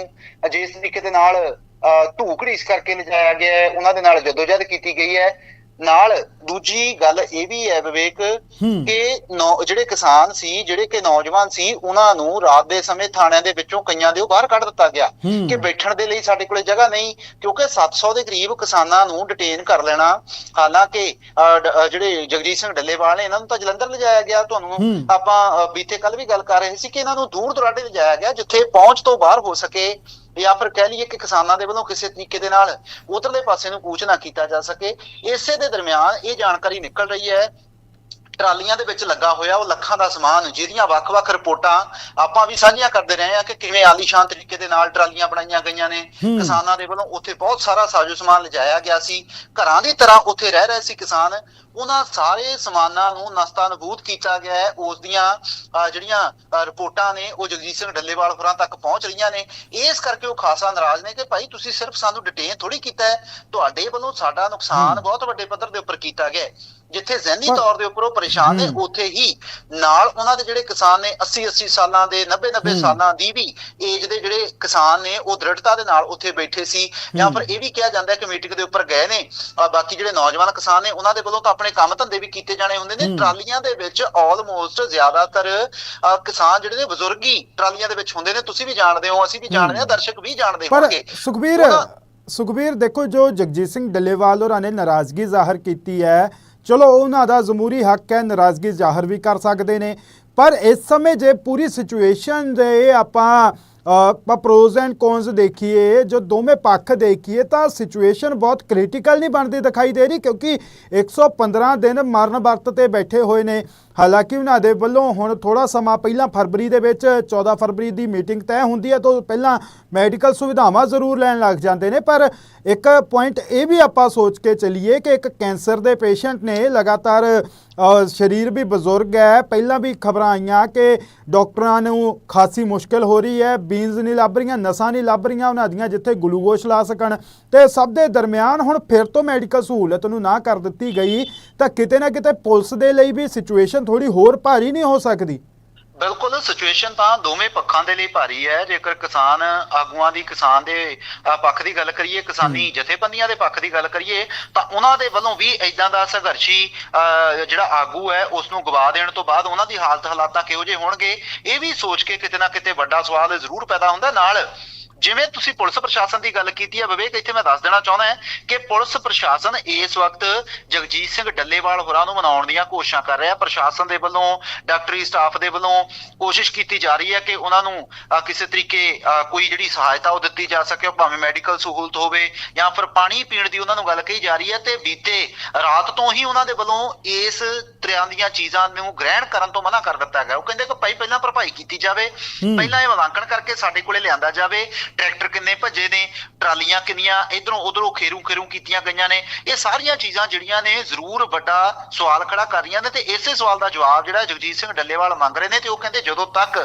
ਅਜਿਸ ਤਰੀਕੇ ਦੇ ਨਾਲ ਅਹ, ਧੂਕੜੀਸ ਕਰਕੇ ਲਿਜਾਇਆ ਗਿਆ ਹੈ ਉਹਨਾਂ ਦੇ ਨਾਲ ਜਦੋਜਹਿਦ ਕੀਤੀ ਗਈ ਹੈ ਨਾਲ ਦੂਜੀ ਗੱਲ ਇਹ ਵੀ ਹੈ ਵਿਵੇਕ। ਕਿ ਜਿਹੜੇ ਕਿਸਾਨ ਸੀ ਜਿਹੜੇ ਕਿ ਨੌਜਵਾਨ ਸੀ ਉਹਨਾਂ ਨੂੰ ਰਾਤ ਦੇ ਸਮੇਂ ਥਾਣਿਆਂ ਦੇ ਵਿੱਚੋਂ ਕਈਆਂ ਦੇ ਉਹ ਬਾਹਰ ਕੱਢ ਦਿੱਤਾ ਗਿਆ। ਕਿ ਬੈਠਣ ਦੇ ਲਈ ਸਾਡੇ ਕੋਲੇ ਜਗ੍ਹਾ ਨਹੀਂ ਕਿਉਂਕਿ 700 ਦੇ ਕਰੀਬ ਕਿਸਾਨਾਂ ਨੂੰ ਡਿਟੇਨ ਕਰ ਲੈਣਾ ਹਾਲਾਂਕਿ ਜਿਹੜੇ ਜਗਜੀਤ ਸਿੰਘ ਡੱਲੇਵਾਲ ਨੇ ਇਹਨਾਂ ਨੂੰ ਤਾਂ ਜਲੰਧਰ ਲਿਜਾਇਆ ਗਿਆ ਤੁਹਾਨੂੰ। ਆਪਾਂ ਬੀਤੇ ਕੱਲ ਵੀ ਗੱਲ ਕਰ ਰਹੇ ਸੀ ਕਿ ਇਹਨਾਂ ਨੂੰ ਦੂਰ ਦੁਰਾਡੇ ਲਿਜਾਇਆ ਗਿਆ ਜਿੱਥੇ ਪਹੁੰਚ ਤੋਂ ਬਾਹਰ ਹੋ ਸਕੇ ਜਾਂ ਫਿਰ ਕਹਿ ਲਈਏ ਕਿ ਕਿਸਾਨਾਂ ਦੇ ਵੱਲੋਂ ਕਿਸੇ ਤਰੀਕੇ ਦੇ ਨਾਲ ਉਧਰਲੇ ਪਾਸੇ ਨੂੰ ਕੂਚ ਨਾ ਕੀਤਾ ਜਾ ਸਕੇ, ਇਸੇ ਦੇ ਦਰਮਿਆਨ ਇਹ ਜਾਣਕਾਰੀ ਨਿਕਲ ਰਹੀ ਹੈ ਟਰਾਲੀਆਂ ਦੇ ਵਿੱਚ ਲੱਗਾ ਹੋਇਆ ਉਹ ਲੱਖਾਂ ਦਾ ਸਮਾਨ ਜਿਹਦੀਆਂ ਵੱਖ-ਵੱਖ ਰਿਪੋਰਟਾਂ ਆਪਾਂ ਵੀ ਸਾਂਝੀਆਂ ਕਰਦੇ ਰਹੇ ਆ ਕਿ ਕਿਵੇਂ ਆਲੀਸ਼ਾਨ ਤਰੀਕੇ ਦੇ ਨਾਲ ਟਰਾਲੀਆਂ ਬਣਾਈਆਂ ਗਈਆਂ ਨੇ। ਕਿਸਾਨਾਂ ਦੇ ਵੱਲੋਂ ਉੱਥੇ ਬਹੁਤ ਸਾਰਾ ਸਾਜੋ ਸਮਾਨ ਲਿਜਾਇਆ ਗਿਆ ਸੀ। ਘਰਾਂ ਦੀ ਤਰ੍ਹਾਂ ਉੱਥੇ ਰਹਿ ਰਹੇ ਸੀ ਕਿਸਾਨ। ਉਹਨਾਂ ਸਾਰੇ ਸਮਾਨਾਂ ਨੂੰ ਨਸਤਾ ਨਬੂਦ ਕੀਤਾ ਗਿਆ ਹੈ। ਉਸ ਦੀਆਂ ਜਿਹੜੀਆਂ ਰਿਪੋਰਟਾਂ ਨੇ ਉਹ ਜਗਜੀਤ ਸਿੰਘ ਡੱਲੇਵਾਲ ਹੋਰਾਂ ਤੱਕ ਪਹੁੰਚ ਰਹੀਆਂ ਨੇ। ਇਸ ਕਰਕੇ ਉਹ ਖਾਸਾ ਨਾਰਾਜ਼ ਨੇ ਕਿ ਭਾਈ ਤੁਸੀਂ ਸਿਰਫ ਸਾਨੂੰ ਡਿਟੇਨ ਥੋੜੀ ਕੀਤਾ ਹੈ। ਤੁਹਾਡੇ ਵੱਲੋਂ ਸਾਡਾ ਨੁਕਸਾਨ ਬਹੁਤ ਵੱਡੇ ਪੱਧਰ ਦੇ ਉੱਪਰ ਕੀਤਾ ਗਿਆ ਹੈ। ਜਿੱਥੇ ਜ਼ਹਿਨੀ ਤੌਰ ਦੇ ਉੱਪਰ ਉਹ ਪਰੇਸ਼ਾਨ ਨੇ ਹੂੰ। ਉੱਥੇ ਹੀ ਨਾਲ ਉਹਨਾਂ ਦੇ ਜਿਹੜੇ ਕਿਸਾਨ ਨੇ 80 80 ਸਾਲਾਂ ਦੇ 90 90 ਹੂੰ। ਸਾਲਾਂ ਦੀ ਵੀ ਏਜ ਦੇ ਜਿਹੜੇ ਕਿਸਾਨ ਨੇ ਉਹ ਦ੍ਰਿੜਤਾ ਦੇ ਨਾਲ ਉੱਥੇ ਬੈਠੇ ਸੀ ਜਾਂ ਹੂੰ। ਫਿਰ ਇਹ ਵੀ ਕਿਹਾ ਜਾਂਦਾ ਹੈ ਕਿ ਮੀਟਿੰਗ ਦੇ ਉੱਪਰ ਗਏ ਨੇ ਬਾਕੀ ਜਿਹੜੇ ਨੌਜਵਾਨ ਕਿਸਾਨ ਨੇ ਉਹਨਾਂ ਦੇ ਵੱਲੋਂ ਤਾਂ ਆਪਣੇ ਕੰਮ ਧੰਦੇ ਵੀ ਕੀਤੇ ਜਾਣੇ ਹੁੰਦੇ ਨੇ ਹੂੰ। ਟਰਾਲੀਆਂ ਦੇ ਵਿੱਚ ਆਲਮੋਸਟ ਜ਼ਿਆਦਾਤਰ ਕਿਸਾਨ ਜਿਹੜੇ ਨੇ ਬਜ਼ੁਰਗੀ ਟਰਾਲੀਆਂ ਦੇ ਵਿੱਚ ਹੁੰਦੇ ਨੇ ਤੁਸੀਂ ਵੀ ਜਾਣਦੇ ਹੋ ਅਸੀਂ ਵੀ ਜਾਣਦੇ ਹਾਂ ਹੂੰ। ਦਰਸ਼ਕ ਵੀ ਜਾਣਦੇ ਹੋਣਗੇ ਸੁਖਬੀਰ ਸੁਖਬੀਰ ਦੇਖੋ ਜੋ ਜਗਜੀਤ ਸਿੰਘ ਡੱਲੇਵਾਲ ਹੋਰਾਂ ਨੇ ਨਾਰਾਜ਼ਗੀ ਜ਼ਾਹਰ ਕੀਤੀ ਹੈ ਚਲੋ, ਉਹਨਾਂ ਦਾ ਜ਼ਮੂਰੀ ਹੱਕ ਹੈ, ਨਾਰਾਜ਼ਗੀ ਜ਼ਾਹਰ ਵੀ ਕਰ ਸਕਦੇ ਨੇ। ਪਰ ਇਸ ਸਮੇਂ ਜੇ ਪੂਰੀ ਸਿਚੁਏਸ਼ਨ ਦੇ ਆਪਾਂ ਆਪਾਂ ਪ੍ਰੋਜ਼ ਐਂਡ ਕੌਨਸ ਦੇਖੀਏ, ਜੋ ਦੋਵੇਂ ਪੱਖ ਦੇਖੀਏ, ਤਾਂ ਸਿਚੁਏਸ਼ਨ ਬਹੁਤ ਕ੍ਰਿਟੀਕਲ ਨਹੀਂ ਬਣਦੀ ਦਿਖਾਈ ਦੇ ਰਹੀ, ਕਿਉਂਕਿ 115 ਦਿਨ ਮਰਨ ਵਰਤ ਤੇ ਬੈਠੇ ਹੋਏ ਨੇ। ਹਾਲਾਂਕਿ ਉਹਨਾਂ ਦੇ ਵੱਲੋਂ ਹੁਣ ਥੋੜਾ ਸਮਾਂ ਪਹਿਲਾਂ ਫਰਵਰੀ ਦੇ ਵਿੱਚ 14 ਫਰਵਰੀ ਦੀ ਮੀਟਿੰਗ ਤੈਅ ਹੁੰਦੀ ਹੈ, ਤੋਂ ਪਹਿਲਾਂ ਮੈਡੀਕਲ ਸੁਵਿਧਾਵਾਂ ਜ਼ਰੂਰ ਲੈਣ ਲੱਗ ਜਾਂਦੇ ਨੇ। ਪਰ ਇੱਕ ਪੁਆਇੰਟ ਇਹ ਵੀ ਆਪਾਂ ਸੋਚ ਕੇ ਚੱਲੀਏ ਕਿ ਇੱਕ ਕੈਂਸਰ ਦੇ ਪੇਸ਼ੈਂਟ ਨੇ ਲਗਾਤਾਰ ਸਰੀਰ ਵੀ ਬਜ਼ੁਰਗ ਹੈ। ਪਹਿਲਾਂ ਵੀ ਖਬਰਾਂ ਆਈਆਂ ਕਿ ਡਾਕਟਰਾਂ ਨੂੰ ਖਾਸੀ ਮੁਸ਼ਕਲ ਹੋ ਰਹੀ ਹੈ ਬੀਨਸ ਨਹੀਂ ਲੱਭ ਰਹੀਆਂ, ਨਸਾਂ ਨਹੀਂ ਲੱਭ ਰਹੀਆਂ ਉਹਨਾਂ ਦੀਆਂ, ਜਿੱਥੇ ਗਲੂਕੋਸ਼ ਲਾ ਸਕਣ। ਤੇ ਸਭ ਦੇ ਦਰਮਿਆਨ ਹੁਣ ਫਿਰ ਤੋਂ ਮੈਡੀਕਲ ਸਹੂਲਤ ਨੂੰ ਨਾ ਕਰ ਦਿੱਤੀ ਗਈ, ਤਾਂ ਕਿਤੇ ਨਾ ਕਿਤੇ ਪੁਲਿਸ ਦੇ ਲਈ ਵੀ ਸਿਚੁਏਸ਼ਨ ਥੋੜੀ ਹੋਰ ਭਾਰੀ ਨਹੀਂ ਹੋ ਸਕਦੀ। ਬਿਲਕੁਲ ਸਿਚੁਏਸ਼ਨ ਤਾਂ ਦੋਵੇਂ ਪੱਖਾਂ ਦੇ ਲਈ ਭਾਰੀ ਹੈ। ਜੇਕਰ ਕਿਸਾਨ ਆਗੂਆਂ ਦੀ ਕਿਸਾਨ ਦੇ ਪੱਖ ਦੀ ਗੱਲ ਕਰੀਏ ਕਿਸਾਨੀ ਜਥੇਬੰਦੀਆਂ ਦੇ ਪੱਖ ਦੀ ਗੱਲ ਕਰੀਏ ਤਾਂ ਉਹਨਾਂ ਦੇ ਵੱਲੋਂ ਵੀ ਇਦਾਂ ਦਾ ਸੰਘਰਸ਼ੀ ਜਿਹੜਾ ਆਗੂ ਹੈ ਉਸ ਨੂੰ ਗਵਾ ਦੇਣ ਤੋਂ ਬਾਅਦ ਉਹਨਾਂ ਦੀ ਹਾਲਤ ਹਾਲਾਤਾਂ ਕਿਹੋ ਜਿਹੇ ਹੋਣਗੇ ਇਹ ਵੀ ਸੋਚ ਕੇ ਕਿਤੇ ਨਾ ਕਿਤੇ ਵੱਡਾ ਸਵਾਲ ਜ਼ਰੂਰ ਪੈਦਾ ਹੁੰਦਾ। ਨਾਲ ਜਿਵੇਂ ਤੁਸੀਂ ਪੁਲਿਸ ਪ੍ਰਸ਼ਾਸਨ ਦੀ ਗੱਲ ਕੀਤੀ ਹੈ ਵਿਵੇਕ ਇੱਥੇ ਮੈਂ ਦੱਸ ਦੇਣਾ ਚਾਹੁੰਦਾ ਹਾਂ ਕਿ ਪੁਲਿਸ ਪ੍ਰਸ਼ਾਸਨ ਇਸ ਵਕਤ ਜਗਜੀਤ ਸਿੰਘ ਡੱਲੇਵਾਲ ਹੋਰਾਂ ਨੂੰ ਮਨਾਉਣ ਦੀਆਂ ਕੋਸ਼ਿਸ਼ਾਂ ਕਰ ਰਿਹਾ। ਪ੍ਰਸ਼ਾਸਨ ਦੇ ਵੱਲੋਂ ਡਾਕਟਰੀ ਸਟਾਫ ਦੇ ਵੱਲੋਂ ਕੋਸ਼ਿਸ਼ ਕੀਤੀ ਜਾ ਰਹੀ ਹੈ ਕਿ ਉਹਨਾਂ ਨੂੰ ਕਿਸੇ ਤਰੀਕੇ ਕੋਈ ਜਿਹੜੀ ਸਹਾਇਤਾ ਉਹ ਦਿੱਤੀ ਜਾ ਸਕੇ ਭਾਵੇਂ ਮੈਡੀਕਲ ਸਹੂਲਤ ਹੋਵੇ ਜਾਂ ਫਿਰ ਪਾਣੀ ਪੀਣ ਦੀ ਉਹਨਾਂ ਨੂੰ ਗੱਲ ਕਹੀ ਜਾ ਰਹੀ ਹੈ ਤੇ ਬੀਤੇ ਰਾਤ ਤੋਂ ਹੀ ਉਹਨਾਂ ਦੇ ਵੱਲੋਂ ਇਸ ਤਰ੍ਹਾਂ ਦੀਆਂ ਚੀਜ਼ਾਂ ਨੂੰ ਗ੍ਰਹਿਣ ਕਰਨ ਤੋਂ ਮਨਾ ਕਰ ਦਿੱਤਾ ਗਿਆ। ਉਹ ਕਹਿੰਦੇ ਕਿ ਭਾਈ ਪਹਿਲਾਂ ਭਰਪਾਈ ਕੀਤੀ ਜਾਵੇ ਪਹਿਲਾਂ ਇਹ ਮੁਲਾਂਕਣ ਕਰਕੇ ਸਾਡੇ ਕੋਲੇ ਲਿਆਂਦਾ ਜਾਵੇ। ਟਰੈਕਟਰ ਕਿੰਨੇ ਭੱਜੇ ਨੇ, ਟਰਾਲੀਆਂ ਕਿੰਨੀਆਂ, ਇਧਰੋਂ ਉਧਰੋਂ ਖੇਰੂ ਖੇਰੂ ਕੀਤੀਆਂ ਗਈਆਂ ਨੇ। ਇਹ ਸਾਰੀਆਂ ਚੀਜ਼ਾਂ ਜਿਹੜੀਆਂ ਨੇ ਜ਼ਰੂਰ ਵੱਡਾ ਸਵਾਲ ਖੜਾ ਕਰ ਰਹੀਆਂ ਨੇ ਤੇ ਇਸੇ ਸਵਾਲ ਦਾ ਜਵਾਬ ਜਿਹੜਾ ਜਗਜੀਤ ਸਿੰਘ ਡੱਲੇਵਾਲ ਮੰਗ ਰਹੇ ਨੇ ਤੇ ਉਹ ਕਹਿੰਦੇ ਜਦੋਂ ਤੱਕ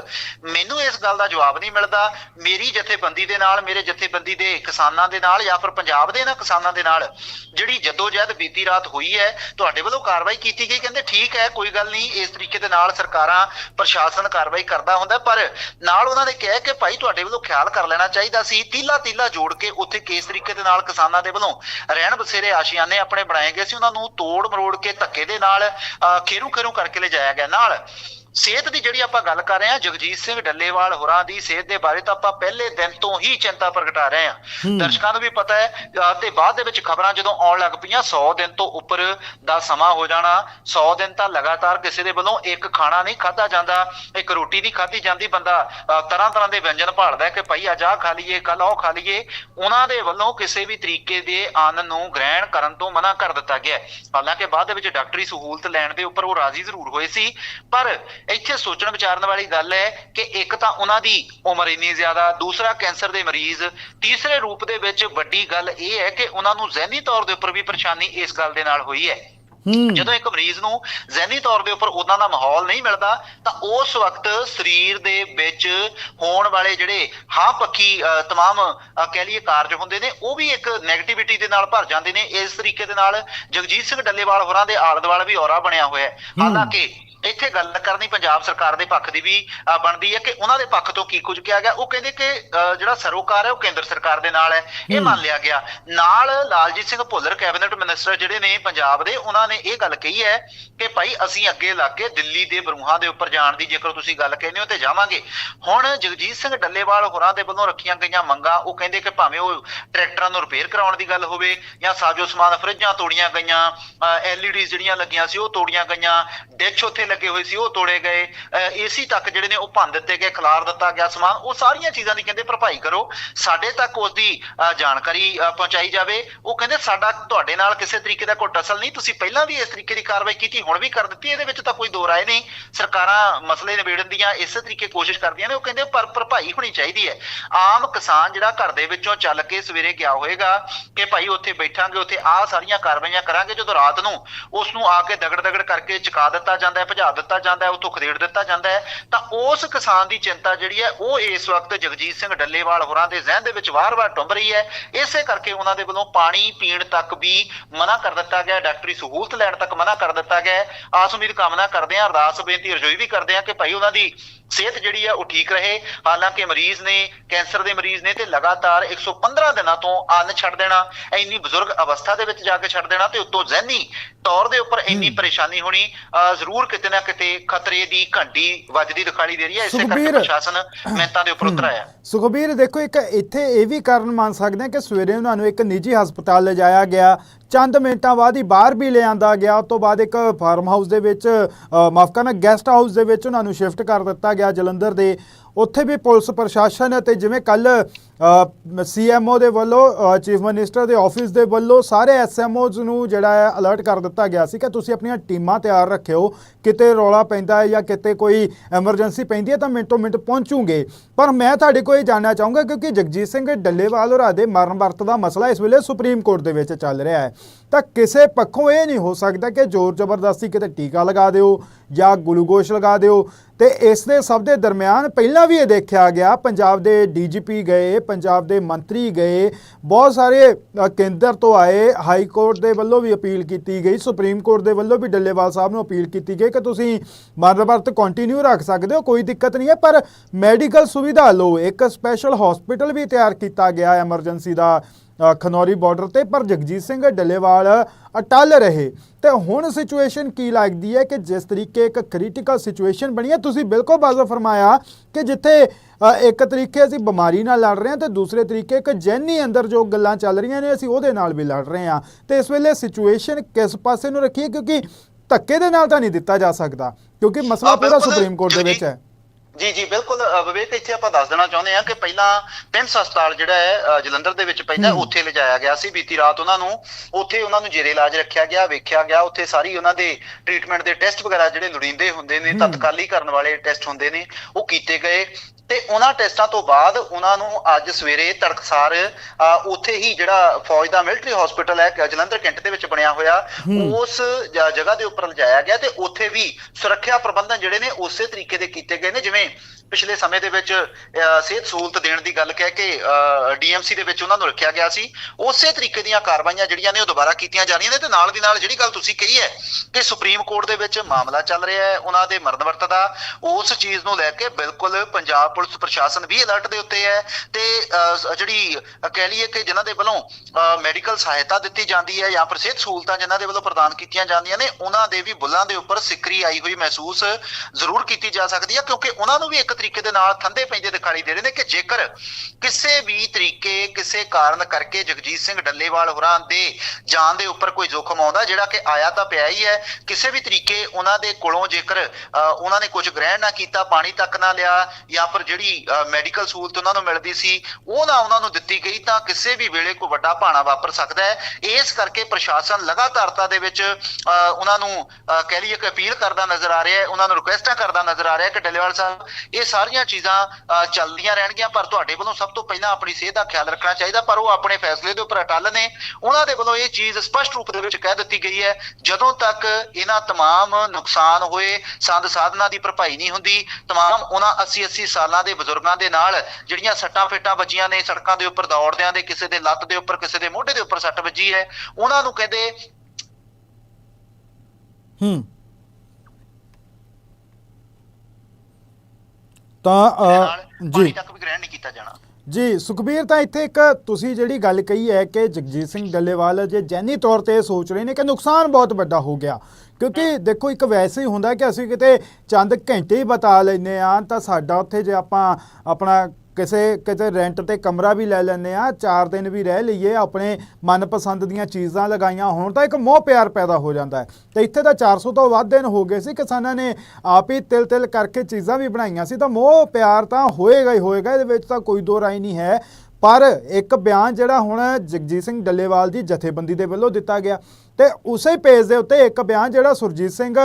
ਮੈਨੂੰ ਇਸ ਗੱਲ ਦਾ ਜਵਾਬ ਨਹੀਂ ਮਿਲਦਾ, ਮੇਰੀ ਜਥੇਬੰਦੀ ਦੇ ਨਾਲ, ਮੇਰੇ ਜਥੇਬੰਦੀ ਦੇ ਕਿਸਾਨਾਂ ਦੇ ਨਾਲ ਜਾਂ ਫਿਰ ਪੰਜਾਬ ਦੇ ਇਹਨਾਂ ਕਿਸਾਨਾਂ ਦੇ ਨਾਲ ਜਿਹੜੀ ਜਦੋਜਹਿਦ ਬੀਤੀ ਰਾਤ ਹੋਈ ਹੈ, ਤੁਹਾਡੇ ਵੱਲੋਂ ਕਾਰਵਾਈ ਕੀਤੀ ਗਈ। ਕਹਿੰਦੇ ਠੀਕ ਹੈ, ਕੋਈ ਗੱਲ ਨਹੀਂ, ਇਸ ਤਰੀਕੇ ਦੇ ਨਾਲ ਸਰਕਾਰਾਂ ਪ੍ਰਸ਼ਾਸਨ ਕਾਰਵਾਈ ਕਰਦਾ ਹੁੰਦਾ, ਪਰ ਨਾਲ ਉਹਨਾਂ ਨੇ ਕਿਹਾ ਕਿ ਭਾਈ ਤੁਹਾਡੇ ਵੱਲੋਂ ਖਿਆਲ ਕਰ ਲੈਣਾ ਚਾਹੀਦਾ ਸੀ। ਤੀਲਾ ਤੀਲਾ ਜੋੜ ਕੇ ਉੱਥੇ ਕਿਸ ਤਰੀਕੇ ਦੇ ਨਾਲ ਕਿਸਾਨਾਂ ਦੇ ਵੱਲੋਂ ਰਹਿਣ ਬਸੇਰੇ ਆਸ਼ੀਆਨੇ ਆਪਣੇ ਬਣਾਏ ਗਏ ਸੀ। ਉਹਨਾਂ ਨੂੰ ਤੋੜ ਮਰੋੜ ਕੇ ਧੱਕੇ ਦੇ ਨਾਲ ਅਹ, ਖੇਰੂ ਖੇਰੂ ਕਰਕੇ ਲਿਜਾਇਆ ਗਿਆ। ਨਾਲ ਸਿਹਤ ਦੀ ਜਿਹੜੀ ਆਪਾਂ ਗੱਲ ਕਰ ਰਹੇ ਹਾਂ ਜਗਜੀਤ ਸਿੰਘ ਡੱਲੇਵਾਲ ਹੋਰਾਂ ਦੀ ਸਿਹਤ ਦੇ ਬਾਰੇ ਤਾਂ ਆਪਾਂ ਪਹਿਲੇ ਦਿਨ ਤੋਂ ਹੀ ਚਿੰਤਾ ਪ੍ਰਗਟਾ ਰਹੇ ਹਾਂ ਦਰਸ਼ਕਾਂ ਨੂੰ ਵੀ ਪਤਾ ਹੈ ਤੇ ਬਾਅਦ ਦੇ ਵਿੱਚ ਖਬਰਾਂ ਜਦੋਂ ਆਉਣ ਲੱਗ ਪਈਆਂ 100 ਦਿਨ ਤੋਂ ਉੱਪਰ ਦਾ ਸਮਾਂ ਹੋ ਜਾਣਾ 100 ਦਿਨ ਤਾਂ ਲਗਾਤਾਰ ਕਿਸੇ ਦੇ ਵੱਲੋਂ ਇੱਕ ਖਾਣਾ ਨਹੀਂ ਖਾਧਾ ਜਾਂਦਾ ਇੱਕ ਰੋਟੀ ਨਹੀਂ ਖਾਧੀ ਜਾਂਦੀ ਬੰਦਾ ਤਰ੍ਹਾਂ ਤਰ੍ਹਾਂ ਦੇ ਵਿਅੰਜਨ ਭਾਲਦਾ ਕਿ ਭਾਈ ਅੱਜ ਆਹ ਖਾ ਲਈਏ ਕੱਲ ਉਹ ਖਾ ਲਈਏ ਉਹਨਾਂ ਦੇ ਵੱਲੋਂ ਕਿਸੇ ਵੀ ਤਰੀਕੇ ਦੇ ਅੰਨ ਨੂੰ ਗ੍ਰਹਿਣ ਕਰਨ ਤੋਂ ਮਨਾ ਕਰ ਦਿੱਤਾ ਗਿਆ। ਹਾਲਾਂਕਿ ਬਾਅਦ ਦੇ ਵਿੱਚ ਡਾਕਟਰੀ ਸਹੂਲਤ ਲੈਣ ਦੇ ਉੱਪਰ ਉਹ ਰਾਜ਼ੀ ਜ਼ਰੂਰ ਹੋਏ ਸੀ ਪਰ ਇੱਥੇ ਸੋਚਣ ਵਿਚਾਰਨ ਵਾਲੀ ਗੱਲ ਹੈ ਕਿ ਇੱਕ ਤਾਂ ਉਹਨਾਂ ਦੀ ਉਮਰ ਇੰਨੀ ਜ਼ਿਆਦਾ ਦੂਸਰਾ ਕੈਂਸਰ ਦੇ ਮਰੀਜ਼ ਤੀਸਰੇ ਰੂਪ ਦੇ ਵਿੱਚ ਵੱਡੀ ਗੱਲ ਇਹ ਹੈ ਕਿ ਉਹਨਾਂ ਨੂੰ ਜ਼ਹਿਨੀ ਤੌਰ ਦੇ ਉੱਪਰ ਵੀ ਪਰੇਸ਼ਾਨੀ ਇਸ ਗੱਲ ਦੇ ਨਾਲ ਹੋਈ ਹੈ। ਜਦੋਂ ਇੱਕ ਮਰੀਜ਼ ਨੂੰ ਜ਼ਹਿਨੀ ਤੌਰ ਦੇ ਉੱਪਰ ਉਹਨਾਂ ਦਾ ਮਾਹੌਲ ਨਹੀਂ ਮਿਲਦਾ ਤਾਂ ਉਸ ਵਕਤ ਸਰੀਰ ਦੇ ਵਿੱਚ ਹੋਣ ਵਾਲੇ ਜਿਹੜੇ ਹਾਂ ਅਹ, ਤਮਾਮ ਕਹਿ ਲਈਏ ਕਾਰਜ ਹੁੰਦੇ ਨੇ ਉਹ ਵੀ ਇੱਕ 네ਗੇਟਿਵਿਟੀ ਦੇ ਨਾਲ ਭਰ ਜਾਂਦੇ ਨੇ। ਇਸ ਤਰੀਕੇ ਦੇ ਨਾਲ ਜਗਜੀਤ ਸਿੰਘ ਡੱਲੇਵਾਲ ਹੋਰਾਂ ਦੇ ਆਲੇ ਦੁਆਲੇ ਵੀ ਔਰਾ ਬਣਿਆ ਹੋਇਆ ਹੈ। ਹਾਲਾਂਕਿ ਇੱਥੇ ਗੱਲ ਕਰਨੀ ਪੰਜਾਬ ਸਰਕਾਰ ਦੇ ਪੱਖ ਦੀ ਵੀ ਬਣਦੀ ਹੈ ਕਿ ਉਹਨਾਂ ਦੇ ਪੱਖ ਤੋਂ ਕੀ ਕੁਝ ਕਿਹਾ ਗਿਆ। ਉਹ ਕਹਿੰਦੇ ਕਿ ਜਿਹੜਾ ਸਰੋਕਾਰ ਹੈ ਉਹ ਕੇਂਦਰ ਸਰਕਾਰ ਦੇ ਨਾਲ ਹੈ। ਇਹ ਮੰਨ ਲਿਆ ਗਿਆ। ਨਾਲ ਲਾਲਜੀਤ ਸਿੰਘ ਭੁੱਲਰ ਕੈਬਨਿਟ ਮਿਨਿਸਟਰ ਜਿਹੜੇ ਨੇ ਪੰਜਾਬ ਦੇ ਉਹਨਾਂ ਨੇ ਇਹ ਗੱਲ ਕਹੀ ਹੈ ਕਿ ਭਾਈ ਅਸੀਂ ਅੱਗੇ ਲੱਗ ਕੇ ਦਿੱਲੀ ਦੇ ਬਰੂਹਾਂ ਦੇ ਉੱਪਰ ਜਾਣ ਦੀ ਜੇਕਰ ਤੁਸੀਂ ਗੱਲ ਕਹਿੰਦੇ ਹੋ ਤੇ ਜਾਵਾਂਗੇ। ਹੁਣ ਜਗਜੀਤ ਸਿੰਘ ਡੱਲੇਵਾਲ ਹੋਰਾਂ ਦੇ ਵੱਲੋਂ ਰੱਖੀਆਂ ਗਈਆਂ ਮੰਗਾਂ ਉਹ ਕਹਿੰਦੇ ਕਿ ਭਾਵੇਂ ਉਹ ਟਰੈਕਟਰਾਂ ਨੂੰ ਰਿਪੇਅਰ ਕਰਾਉਣ ਦੀ ਗੱਲ ਹੋਵੇ ਜਾਂ ਸਾਜੋ ਸਮਾਨ ਫਰਿੱਜਾਂ ਤੋੜੀਆਂ ਗਈਆਂ ਐਲਈਡੀ ਜਿਹੜੀਆਂ ਲੱਗੀਆਂ ਸੀ ਉਹ ਤੋੜੀਆਂ ਗਈਆਂ। ਡਿਸ਼ ਉੱਥੇ ਲੱਗੇ ਹੋਏ ਸੀ, ਉਹ ਤੋੜੇ ਗਏ। ਏਸੀ ਤੱਕ ਜਿਹੜੇ ਨੇ ਉਹ ਭੰਨ ਦਿੱਤੇ ਗਏ, ਖਿਲਾਰ ਦਿੱਤਾ ਗਿਆ ਸਮਾਨ। ਉਹ ਸਾਰੀਆਂ ਚੀਜ਼ਾਂ ਦੀ ਕਹਿੰਦੇ ਭਰਪਾਈ ਕਰੋ। ਸਾਡੇ ਤੱਕ ਉਸ ਦੀ ਜਾਣਕਾਰੀ ਪਹੁੰਚਾਈ ਜਾਵੇ। ਉਹ ਕਹਿੰਦੇ ਸਾਡਾ ਤੁਹਾਡੇ ਨਾਲ ਕਿਸੇ ਤਰੀਕੇ ਦਾ ਕੋਈ ਟਸਲ ਨਹੀਂ। ਤੁਸੀਂ ਪਹਿਲਾਂ ਵੀ ਇਸ ਤਰੀਕੇ ਦੀ ਕਾਰਵਾਈ ਕੀਤੀ, ਹੁਣ ਵੀ ਕਰ ਦਿੱਤੀ। ਇਹਦੇ ਵਿੱਚ ਤਾਂ ਕੋਈ ਦੋ ਰਾਏ ਨਹੀਂ। ਸਰਕਾਰਾਂ ਮਸਲੇ ਨਿਬੇੜਨ ਦੀਆਂ ਇਸੇ ਤਰੀਕੇ ਕੋਸ਼ਿਸ਼ ਕਰਦੀਆਂ ਨੇ। ਉਹ ਕਹਿੰਦੇ ਪਰ ਭਰਪਾਈ ਹੋਣੀ ਚਾਹੀਦੀ ਹੈ। ਆਮ ਕਿਸਾਨ ਜਿਹੜਾ ਘਰ ਦੇ ਵਿੱਚੋਂ ਚੱਲ ਕੇ ਸਵੇਰੇ ਗਿਆ ਹੋਏਗਾ ਕਿ ਭਾਈ ਉੱਥੇ ਬੈਠਾਂਗੇ, ਉੱਥੇ ਆਹ ਸਾਰੀਆਂ ਕਾਰਵਾਈਆਂ ਕਰਾਂਗੇ। ਜਦੋਂ ਰਾਤ ਨੂੰ ਉਸ ਨੂੰ ਆ ਕੇ ਦਗੜ ਦਗੜ ਕਰਕੇ ਚੁਕਾ ਦਿੱਤਾ ਜਾਂਦਾ ਹੈ। ਭਜਾ ਦਿੱਤਾ ਜਾਂਦਾ ਹੈ ਉੱਥੋਂ ਖਦੇੜ ਦਿੱਤਾ ਜਾਂਦਾ ਹੈ ਤਾਂ ਉਸ ਕਿਸਾਨ ਦੀ ਚਿੰਤਾ ਜਿਹੜੀ ਹੈ ਉਹ ਇਸ ਵਕਤ ਜਗਜੀਤ ਸਿੰਘ ਡੱਲੇਵਾਲ ਹੋਰਾਂ ਦੇ ਜ਼ਿਹਨ ਦੇ ਵਿੱਚ ਵਾਰ-ਵਾਰ ਟੁੰਬ ਰਹੀ ਹੈ। ਇਸੇ ਕਰਕੇ ਉਹਨਾਂ ਦੇ ਵੱਲੋਂ ਪਾਣੀ ਪੀਣ ਤੱਕ ਵੀ ਮਨਾ ਕਰ ਦਿੱਤਾ ਗਿਆ ਡਾਕਟਰੀ ਸਹੂਲਤ ਲੈਣ ਤੱਕ ਮਨਾ ਕਰ ਦਿੱਤਾ ਗਿਆ। ਆਸ ਉਮੀਦ ਕਾਮਨਾ ਕਰਦੇ ਹਾਂ ਅਰਦਾਸ ਬੇਨਤੀ ਰਜੋਈ ਵੀ ਕਰਦੇ ਹਾਂ ਕਿ ਭਾਈ ਉਹਨਾਂ ਦੀ ਸਿਹਤ ਜਿਹੜੀ ਹੈ ਉਹ ਠੀਕ ਰਹੇ। ਹਾਲਾਂਕਿ ਮਰੀਜ਼ ਨੇ ਕੈਂਸਰ ਦੇ ਮਰੀਜ਼ ਨੇ ਤੇ ਲਗਾਤਾਰ 115 ਦਿਨਾਂ ਤੋਂ ਅੰਨ ਛੱਡ ਦੇਣਾ ਇੰਨੀ ਬਜ਼ੁਰਗ ਅਵਸਥਾ ਦੇ ਵਿੱਚ ਜਾ ਕੇ ਛੱਡ ਦੇਣਾ ਤੇ ਉੱਤੋਂ ਜ਼ਹਿਨੀ ਤੌਰ ਦੇ ਉੱਪਰ ਇੰਨੀ ਪਰੇਸ਼ਾਨੀ ਹੋਣੀ ਜ਼ਰੂਰ ਕਿਤੇ ਨਾ ਕਿਤੇ ਖਤਰੇ ਦੀ ਘੰਟੀ ਵੱਜਦੀ ਦਿਖਾਈ ਦੇ ਰਹੀ ਹੈ ਇਸੇ ਕਰਕੇ ਸੁਖਬੀਰ। ਪ੍ਰਸ਼ਾਸਨ ਮਿਹਨਤਾਂ ਦੇ ਉੱਪਰ ਉਤਰ ਆਇਆ ਸੁਖਬੀਰ ਦੇਖੋ ਇੱਕ ਇੱਥੇ ਇਹ ਵੀ ਕਾਰਨ ਮੰਨ ਸਕਦੇ ਹਾਂ ਕਿ ਸਵੇਰੇ ਉਹਨਾਂ ਨੂੰ ਇੱਕ ਨਿੱਜੀ ਹਸਪਤਾਲ ਲਿਜਾਇਆ ਗਿਆ ਚੰਦ ਮਿੰਟਾਂ ਬਾਅਦ ਹੀ ਬਾਹਰ ਵੀ ਲਿਆਂਦਾ ਗਿਆ ਉਸ ਤੋਂ ਬਾਅਦ ਇੱਕ ਫਾਰਮ ਹਾਊਸ ਦੇ ਵਿੱਚ ਅ, ਮਾਫ਼ ਕਰਨਾ ਗੈਸਟ ਹਾਊਸ ਦੇ ਵਿੱਚ ਉਹਨਾਂ ਨੂੰ ਸ਼ਿਫਟ ਕਰ ਦਿੱਤਾ ਗਿਆ ਜਲੰਧਰ ਦੇ ਉੱਥੇ ਵੀ ਪੁਲਿਸ ਪ੍ਰਸ਼ਾਸਨ ਅਤੇ ਜਿਵੇਂ ਕੱਲ ਸੀਐਮਓ ਦੇ ਵੱਲੋਂ ਚੀਫ ਮਿਨਿਸਟਰ ਦੇ ਆਫਿਸ ਦੇ ਵੱਲੋਂ ਸਾਰੇ ਐਸਐਮਓਜ਼ ਨੂੰ ਜਿਹੜਾ ਹੈ ਅਲਰਟ ਕਰ ਦਿੱਤਾ ਗਿਆ ਸੀ ਕਿ ਤੁਸੀਂ ਆਪਣੀਆਂ ਟੀਮਾਂ ਤਿਆਰ ਰੱਖਿਓ, ਕਿਤੇ ਰੌਲਾ ਪੈਂਦਾ ਹੈ ਜਾਂ ਕਿਤੇ ਕੋਈ ਐਮਰਜੈਂਸੀ ਪੈਂਦੀ ਹੈ ਤਾਂ ਮਿੰਟੋ ਮਿੰਟ ਪਹੁੰਚੂਗੇ। ਪਰ ਮੈਂ ਤੁਹਾਡੇ ਕੋਲ ਇਹ ਜਾਣਨਾ ਚਾਹੂੰਗਾ ਕਿਉਂਕਿ ਜਗਜੀਤ ਸਿੰਘ ਡੱਲੇਵਾਲ ਹੋਰਾਂ ਦੇ ਮਰਨ ਵਰਤ ਦਾ ਮਸਲਾ ਇਸ ਵੇਲੇ ਸੁਪਰੀਮ ਕੋਰਟ ਦੇ ਵਿੱਚ ਚੱਲ ਰਿਹਾ ਹੈ। ਤਾਂ ਕਿਸੇ ਪੱਖੋਂ ਇਹ ਨਹੀਂ ਹੋ ਸਕਦਾ ਕਿ ਜ਼ੋਰ ਜ਼ਬਰਦਸਤੀ ਕਿਤੇ ਟੀਕਾ ਲਗਾ ਦਿਓ ਜਾਂ ਗਲੂਕੋਸ਼ ਲਗਾ ਦਿਓ। ਤੇ ਇਸ ਦੇ ਸਭ ਦੇ ਦਰਮਿਆਨ ਪਹਿਲਾਂ ਵੀ ਇਹ ਦੇਖਿਆ ਗਿਆ, ਪੰਜਾਬ ਦੇ ਡੀਜੀਪੀ ਗਏ, ਪੰਜਾਬ ਦੇ ਮੰਤਰੀ ਗਏ, ਬਹੁਤ ਸਾਰੇ ਕੇਂਦਰ ਤੋਂ ਆਏ, ਹਾਈ ਕੋਰਟ ਦੇ ਵੱਲੋਂ ਵੀ ਅਪੀਲ ਕੀਤੀ ਗਈ, ਸੁਪਰੀਮ ਕੋਰਟ ਦੇ ਵੱਲੋਂ ਵੀ ਡੱਲੇਵਾਲ ਸਾਹਿਬ ਨੂੰ ਅਪੀਲ ਕੀਤੀ ਗਈ ਕਿ ਤੁਸੀਂ ਮਰਨ ਕੰਟੀਨਿਊ ਰੱਖ ਸਕਦੇ ਹੋ, ਕੋਈ ਦਿੱਕਤ ਨਹੀਂ ਹੈ, ਪਰ ਮੈਡੀਕਲ ਸੁਵਿਧਾ ਲਓ। ਇੱਕ ਸਪੈਸ਼ਲ ਹਸਪੀਟਲ ਵੀ ਤਿਆਰ ਕੀਤਾ ਗਿਆ ਐਮਰਜੈਂਸੀ ਦਾ। ਖਨੌਰੀ ਬਾਰਡਰ ਤੇ ਪਰ ਜਗਜੀਤ ਸਿੰਘ ਡੱਲੇਵਾਲ ਅਟਲ ਰਹੇ। ਤੇ ਹੁਣ ਸਿਚੁਏਸ਼ਨ ਕੀ ਲੱਗਦੀ ਹੈ ਕਿ ਜਿਸ ਤਰੀਕੇ ਇੱਕ ਕ੍ਰਿਟੀਕਲ ਸਿਚੁਏਸ਼ਨ ਬਣੀ ਹੈ ਤੁਸੀਂ ਬਿਲਕੁਲ ਵਾਜ਼ਹ ਫਰਮਾਇਆ ਕਿ ਜਿੱਥੇ ਇੱਕ ਤਰੀਕੇ ਅਸੀਂ ਬਿਮਾਰੀ ਨਾਲ ਲੜ ਰਹੇ ਹਾਂ ਤੇ ਦੂਸਰੇ ਤਰੀਕੇ ਇੱਕ ਜੈਨੀ ਅੰਦਰ ਜੋ ਗੱਲਾਂ ਚੱਲ ਰਹੀਆਂ ਨੇ ਅਸੀਂ ਉਹਦੇ ਨਾਲ ਵੀ ਲੜ ਰਹੇ ਹਾਂ। ਤੇ ਇਸ ਵੇਲੇ ਸਿਚੁਏਸ਼ਨ ਕਿਸ ਪਾਸੇ ਨੂੰ ਰੱਖੀਏ? ਕਿਉਂਕਿ ਧੱਕੇ ਦੇ ਨਾਲ ਤਾਂ ਨਹੀਂ ਦਿੱਤਾ ਜਾ ਸਕਦਾ ਕਿਉਂਕਿ ਮਸਲਾ ਪੂਰਾ ਸੁਪਰੀਮ ਕੋਰਟ ਦੇ ਵਿੱਚ ਹੈ। ਜੀ ਜੀ ਬਿਲਕੁਲ ਵਿਵੇਕ ਇੱਥੇ ਆਪਾਂ ਦੱਸ ਦੇਣਾ ਚਾਹੁੰਦੇ ਹਾਂ ਕਿ ਪਹਿਲਾਂ ਪਿੰਸ ਹਸਪਤਾਲ ਜਿਹੜਾ ਹੈ ਜਲੰਧਰ ਦੇ ਵਿੱਚ ਪੈਂਦਾ ਹੂੰ। ਉੱਥੇ ਲਿਜਾਇਆ ਗਿਆ ਸੀ ਬੀਤੀ ਰਾਤ ਉਹਨਾਂ ਨੂੰ ਉੱਥੇ ਉਹਨਾਂ ਨੂੰ ਜੇਰੇ ਇਲਾਜ ਰੱਖਿਆ ਗਿਆ ਵੇਖਿਆ ਗਿਆ ਉੱਥੇ ਸਾਰੀ ਉਹਨਾਂ ਦੇ ਟ੍ਰੀਟਮੈਂਟ ਦੇ ਟੈਸਟ ਵਗੈਰਾ ਜਿਹੜੇ ਲੋੜੀਂਦੇ ਹੁੰਦੇ ਨੇ। ਤਤਕਾਲੀ ਕਰਨ ਵਾਲੇ ਟੈਸਟ ਹੁੰਦੇ ਨੇ ਉਹ ਕੀਤੇ ਗਏ ਤੇ ਉਹਨਾਂ ਟੈਸਟਾਂ ਤੋਂ ਬਾਅਦ ਉਹਨਾਂ ਨੂੰ ਅੱਜ ਸਵੇਰੇ ਤੜਕਸਾਰ ਉੱਥੇ ਹੀ ਜਿਹੜਾ ਫੌਜ ਦਾ ਮਿਲਟਰੀ ਹਸਪੀਟਲ ਹੈ ਜਲੰਧਰ ਕੈਂਟ ਦੇ ਵਿੱਚ ਬਣਿਆ ਹੋਇਆ। ਉਸ ਜਗ੍ਹਾ ਦੇ ਉੱਪਰ ਲਿਜਾਇਆ ਗਿਆ ਤੇ ਉੱਥੇ ਵੀ ਸੁਰੱਖਿਆ ਪ੍ਰਬੰਧਨ ਜਿਹੜੇ ਨੇ ਉਸੇ ਤਰੀਕੇ ਦੇ ਕੀਤੇ ਗਏ ਨੇ ਜਿਵੇਂ ਪਿਛਲੇ ਸਮੇਂ ਦੇ ਵਿੱਚ ਅ, ਸਿਹਤ ਸਹੂਲਤ ਦੇਣ ਦੀ ਗੱਲ ਕਹਿ ਕੇ ਡੀਐਮਸੀ ਦੇ ਵਿੱਚ ਉਹਨਾਂ ਨੂੰ ਰੱਖਿਆ ਗਿਆ ਸੀ। ਉਸੇ ਤਰੀਕੇ ਦੀਆਂ ਕਾਰਵਾਈਆਂ ਜਿਹੜੀਆਂ ਨੇ ਉਹ ਦੁਬਾਰਾ ਕੀਤੀਆਂ ਜਾ ਰਹੀਆਂ ਨੇ ਤੇ ਨਾਲ ਦੀ ਨਾਲ ਜਿਹੜੀ ਗੱਲ ਤੁਸੀਂ ਕਹੀ ਹੈ ਕਿ ਸੁਪਰੀਮ ਕੋਰਟ ਦੇ ਵਿੱਚ ਮਾਮਲਾ ਚੱਲ ਰਿਹਾ ਹੈ ਉਹਨਾਂ ਦੇ ਮਰਨ ਵਰਤ ਦਾ ਉਸ ਚੀਜ਼ ਨੂੰ ਲੈ ਕੇ ਬਿਲਕੁਲ ਪੰਜਾਬ ਪੁਲਿਸ ਪ੍ਰਸ਼ਾਸਨ ਵੀ ਅਲਰਟ ਦੇ ਉੱਤੇ ਹੈ ਤੇ ਜਿਹੜੀ ਕਹਿ ਲਈਏ ਕਿ ਜਿਨ੍ਹਾਂ ਦੇ ਵੱਲੋਂ ਮੈਡੀਕਲ ਸਹਾਇਤਾ ਦਿੱਤੀ ਜਾਂਦੀ ਹੈ ਜਾਂ ਫਿਰ ਸਿਹਤ ਸਹੂਲਤਾਂ ਜਿਨ੍ਹਾਂ ਦੇ ਵੱਲੋਂ ਪ੍ਰਦਾਨ ਕੀਤੀਆਂ ਜਾਂਦੀਆਂ ਨੇ ਉਹਨਾਂ ਦੇ ਵੀ ਬੁੱਲਾਂ ਦੇ ਉੱਪਰ ਸਿੱਕਰੀ ਆਈ ਹੋਈ ਮਹਿਸੂਸ ਜ਼ਰੂਰ ਕੀਤੀ ਜਾ ਸਕਦੀ ਹੈ ਕਿਉਂਕਿ ਉਹਨਾਂ ਨੂੰ ਵੀ ਇੱਕ ਤਰੀਕੇ ਦੇ ਨਾਲ ਥੰਦੇ ਪੈਂਦੇ ਦਿਖਾਈ ਦੇ ਰਹੇ ਨੇ ਕਿ ਜੇਕਰ ਕਿਸੇ ਵੀ ਤਰੀਕੇ ਕਿਸੇ ਕਾਰਨ ਕਰਕੇ ਜਗਜੀਤ ਸਿੰਘ ਡੱਲੇਵਾਲ ਹੋਰਾਂ ਦੇ ਜਾਨ ਦੇ ਉੱਪਰ ਕੋਈ ਜ਼ੋਖਮ ਆਉਂਦਾ ਜਿਹੜਾ ਕਿ ਆਇਆ ਤਾਂ ਪਿਆ ਹੀ ਹੈ ਕਿਸੇ ਵੀ ਤਰੀਕੇ ਉਹਨਾਂ ਦੇ ਕੋਲੋਂ ਜੇਕਰ ਉਹਨਾਂ ਨੇ ਕੁਝ ਗ੍ਰਹਿਣ ਨਾ ਕੀਤਾ ਪਾਣੀ ਤੱਕ ਨਾ ਲਿਆ ਜਾਂ ਫਿਰ ਜਿਹੜੀ ਮੈਡੀਕਲ ਸਹੂਲਤ ਉਹਨਾਂ ਨੂੰ ਮਿਲਦੀ ਸੀ ਉਹ ਨਾ ਉਹਨਾਂ ਨੂੰ ਦਿੱਤੀ ਗਈ ਤਾਂ ਕਿਸੇ ਵੀ ਵੇਲੇ ਕੋਈ ਵੱਡਾ ਭਾਣਾ ਵਾਪਰ ਸਕਦਾ ਹੈ। ਇਸ ਕਰਕੇ ਪ੍ਰਸ਼ਾਸਨ ਲਗਾਤਾਰਤਾ ਦੇ ਵਿੱਚ ਅ, ਉਹਨਾਂ ਨੂੰ ਅ, ਕਹਿ ਲਈਏ ਕਿ ਅਪੀਲ ਕਰਦਾ ਨਜ਼ਰ ਆ ਰਿਹਾ ਹੈ ਉਹਨਾਂ ਨੂੰ ਰਿਕੁਐਸਟਾਂ ਕਰਦਾ ਨਜ਼ਰ ਆ ਰਿਹਾ ਹੈ ਕਿ ਡੱਲੇਵਾਲ ਸਾਹਿਬ ਇਹ ਸਾਰੀਆਂ ਚੀਜ਼ਾਂ ਅ, ਚੱਲਦੀਆਂ ਰਹਿਣਗੀਆਂ ਪਰ ਤੁਹਾਡੇ ਵੱਲੋਂ ਸਭ ਤੋਂ ਪਹਿਲਾਂ ਆਪਣੀ ਸਿਹਤ ਦਾ ਖਿਆਲ ਰੱਖਣਾ ਚਾਹੀਦਾ ਪਰ ਉਹ ਆਪਣੇ ਫੈਸਲੇ ਦੇ ਉੱਪਰ ਅਟਲ ਨੇ ਉਹਨਾਂ ਦੇ ਵੱਲੋਂ ਇਹ ਚੀਜ਼ ਸਪਸ਼ਟ ਰੂਪ ਦੇ ਵਿੱਚ ਕਹਿ ਦਿੱਤੀ ਗਈ ਹੈ ਜਦੋਂ ਤੱਕ ਇਹਨਾਂ तमाम ਨੁਕਸਾਨ ਹੋਏ ਸੰਦ ਸਾਧਨਾ ਦੀ ਭਰਪਾਈ ਨਹੀਂ ਹੁੰਦੀ तमाम ਉਹਨਾਂ 80 80 ਸਾਲਾਂ ਦੇ ਬਜ਼ੁਰਗਾਂ ਦੇ ਨਾਲ ਜਿਹੜੀਆਂ ਸੱਟਾਂ ਫੇਟਾਂ ਵੱਜੀਆਂ ਨੇ ਸੜਕਾਂ ਦੇ ਉੱਪਰ ਦੌੜਦਿਆਂ ਦੇ ਕਿਸੇ ਦੇ ਲੱਤ ਦੇ ਉੱਪਰ ਕਿਸੇ ਦੇ ਮੋਢੇ ਦੇ ਉੱਪਰ ਸੱਟ ਵੱਜੀ ਹੈ ਉਹਨਾਂ ਨੂੰ ਕਹਿੰਦੇ ਹੂੰ ਤਾਂ ਅ, ਪਾਣੀ ਜੀ। ਤੱਕ ਵੀ ਗ੍ਰਹਿਣ ਨਹੀਂ ਕੀਤਾ ਜਾਣਾ। ਜੀ ਸੁਖਬੀਰ ਤਾਂ ਇੱਥੇ ਇੱਕ ਤੁਸੀਂ ਜਿਹੜੀ ਗੱਲ ਕਹੀ ਹੈ ਕਿ ਜਗਜੀਤ ਸਿੰਘ ਡੱਲੇਵਾਲ ਜੇ ਜੈਨੀ ਤੌਰ ਤੇ ਇਹ ਸੋਚ ਰਹੇ ਨੇ ਕਿ ਨੁਕਸਾਨ ਬਹੁਤ ਵੱਡਾ ਹੋ ਗਿਆ। ਕਿਉਂਕਿ ਦੇਖੋ ਇੱਕ ਵੈਸੇ ਹੀ ਹੁੰਦਾ ਕਿ ਅਸੀਂ ਕਿਤੇ ਚੰਦ ਘੰਟੇ ਹੀ ਬਤਾ ਲੈਨੇ ਆ ਤਾਂ ਸਾਡਾ ਉੱਥੇ ਜੇ ਆਪਾਂ ਆਪਣਾ ਕਿਸੇ ਕਿਤੇ ਰੈਂਟ ਤੇ ਕਮਰਾ ਵੀ ਲੈ ਲੈਂਦੇ ਆ ਚਾਰ ਦਿਨ ਵੀ ਰਹਿ ਲਈਏ, ਆਪਣੇ ਮਨਪਸੰਦ ਦੀਆਂ ਚੀਜ਼ਾਂ ਲਗਾਈਆਂ ਹੋਣ ਤਾਂ ਇੱਕ ਮੋਹ ਪਿਆਰ ਪੈਦਾ ਹੋ ਜਾਂਦਾ ਹੈ। ਤੇ ਇੱਥੇ ਤਾਂ 400 ਤੋਂ ਵੱਧ ਦਿਨ ਹੋ ਗਏ ਸੀ, ਕਿਸਾਨਾਂ ਨੇ ਆਪ ਹੀ ਤਿਲ ਤਿਲ ਕਰਕੇ ਚੀਜ਼ਾਂ ਵੀ ਬਣਾਈਆਂ ਸੀ, ਤਾਂ ਮੋਹ ਪਿਆਰ ਤਾਂ ਹੋਏਗਾ ਹੀ ਹੋਏਗਾ, ਇਹਦੇ ਵਿੱਚ ਤਾਂ ਕੋਈ ਦੋ ਰਾਏ ਨਹੀਂ ਹੈ। ਪਰ ਇੱਕ ਬਿਆਨ ਜਿਹੜਾ ਹੁਣ ਜਗਜੀਤ ਸਿੰਘ ਡੱਲੇਵਾਲ ਦੀ ਜਥੇਬੰਦੀ ਦੇ ਵੱਲੋਂ ਦਿੱਤਾ ਗਿਆ। ਤੇ ਉਸੇ ਪੇਜ ਦੇ ਉੱਤੇ ਇੱਕ ਬਿਆਨ ਜਿਹੜਾ ਸੁਰਜੀਤ ਸਿੰਘ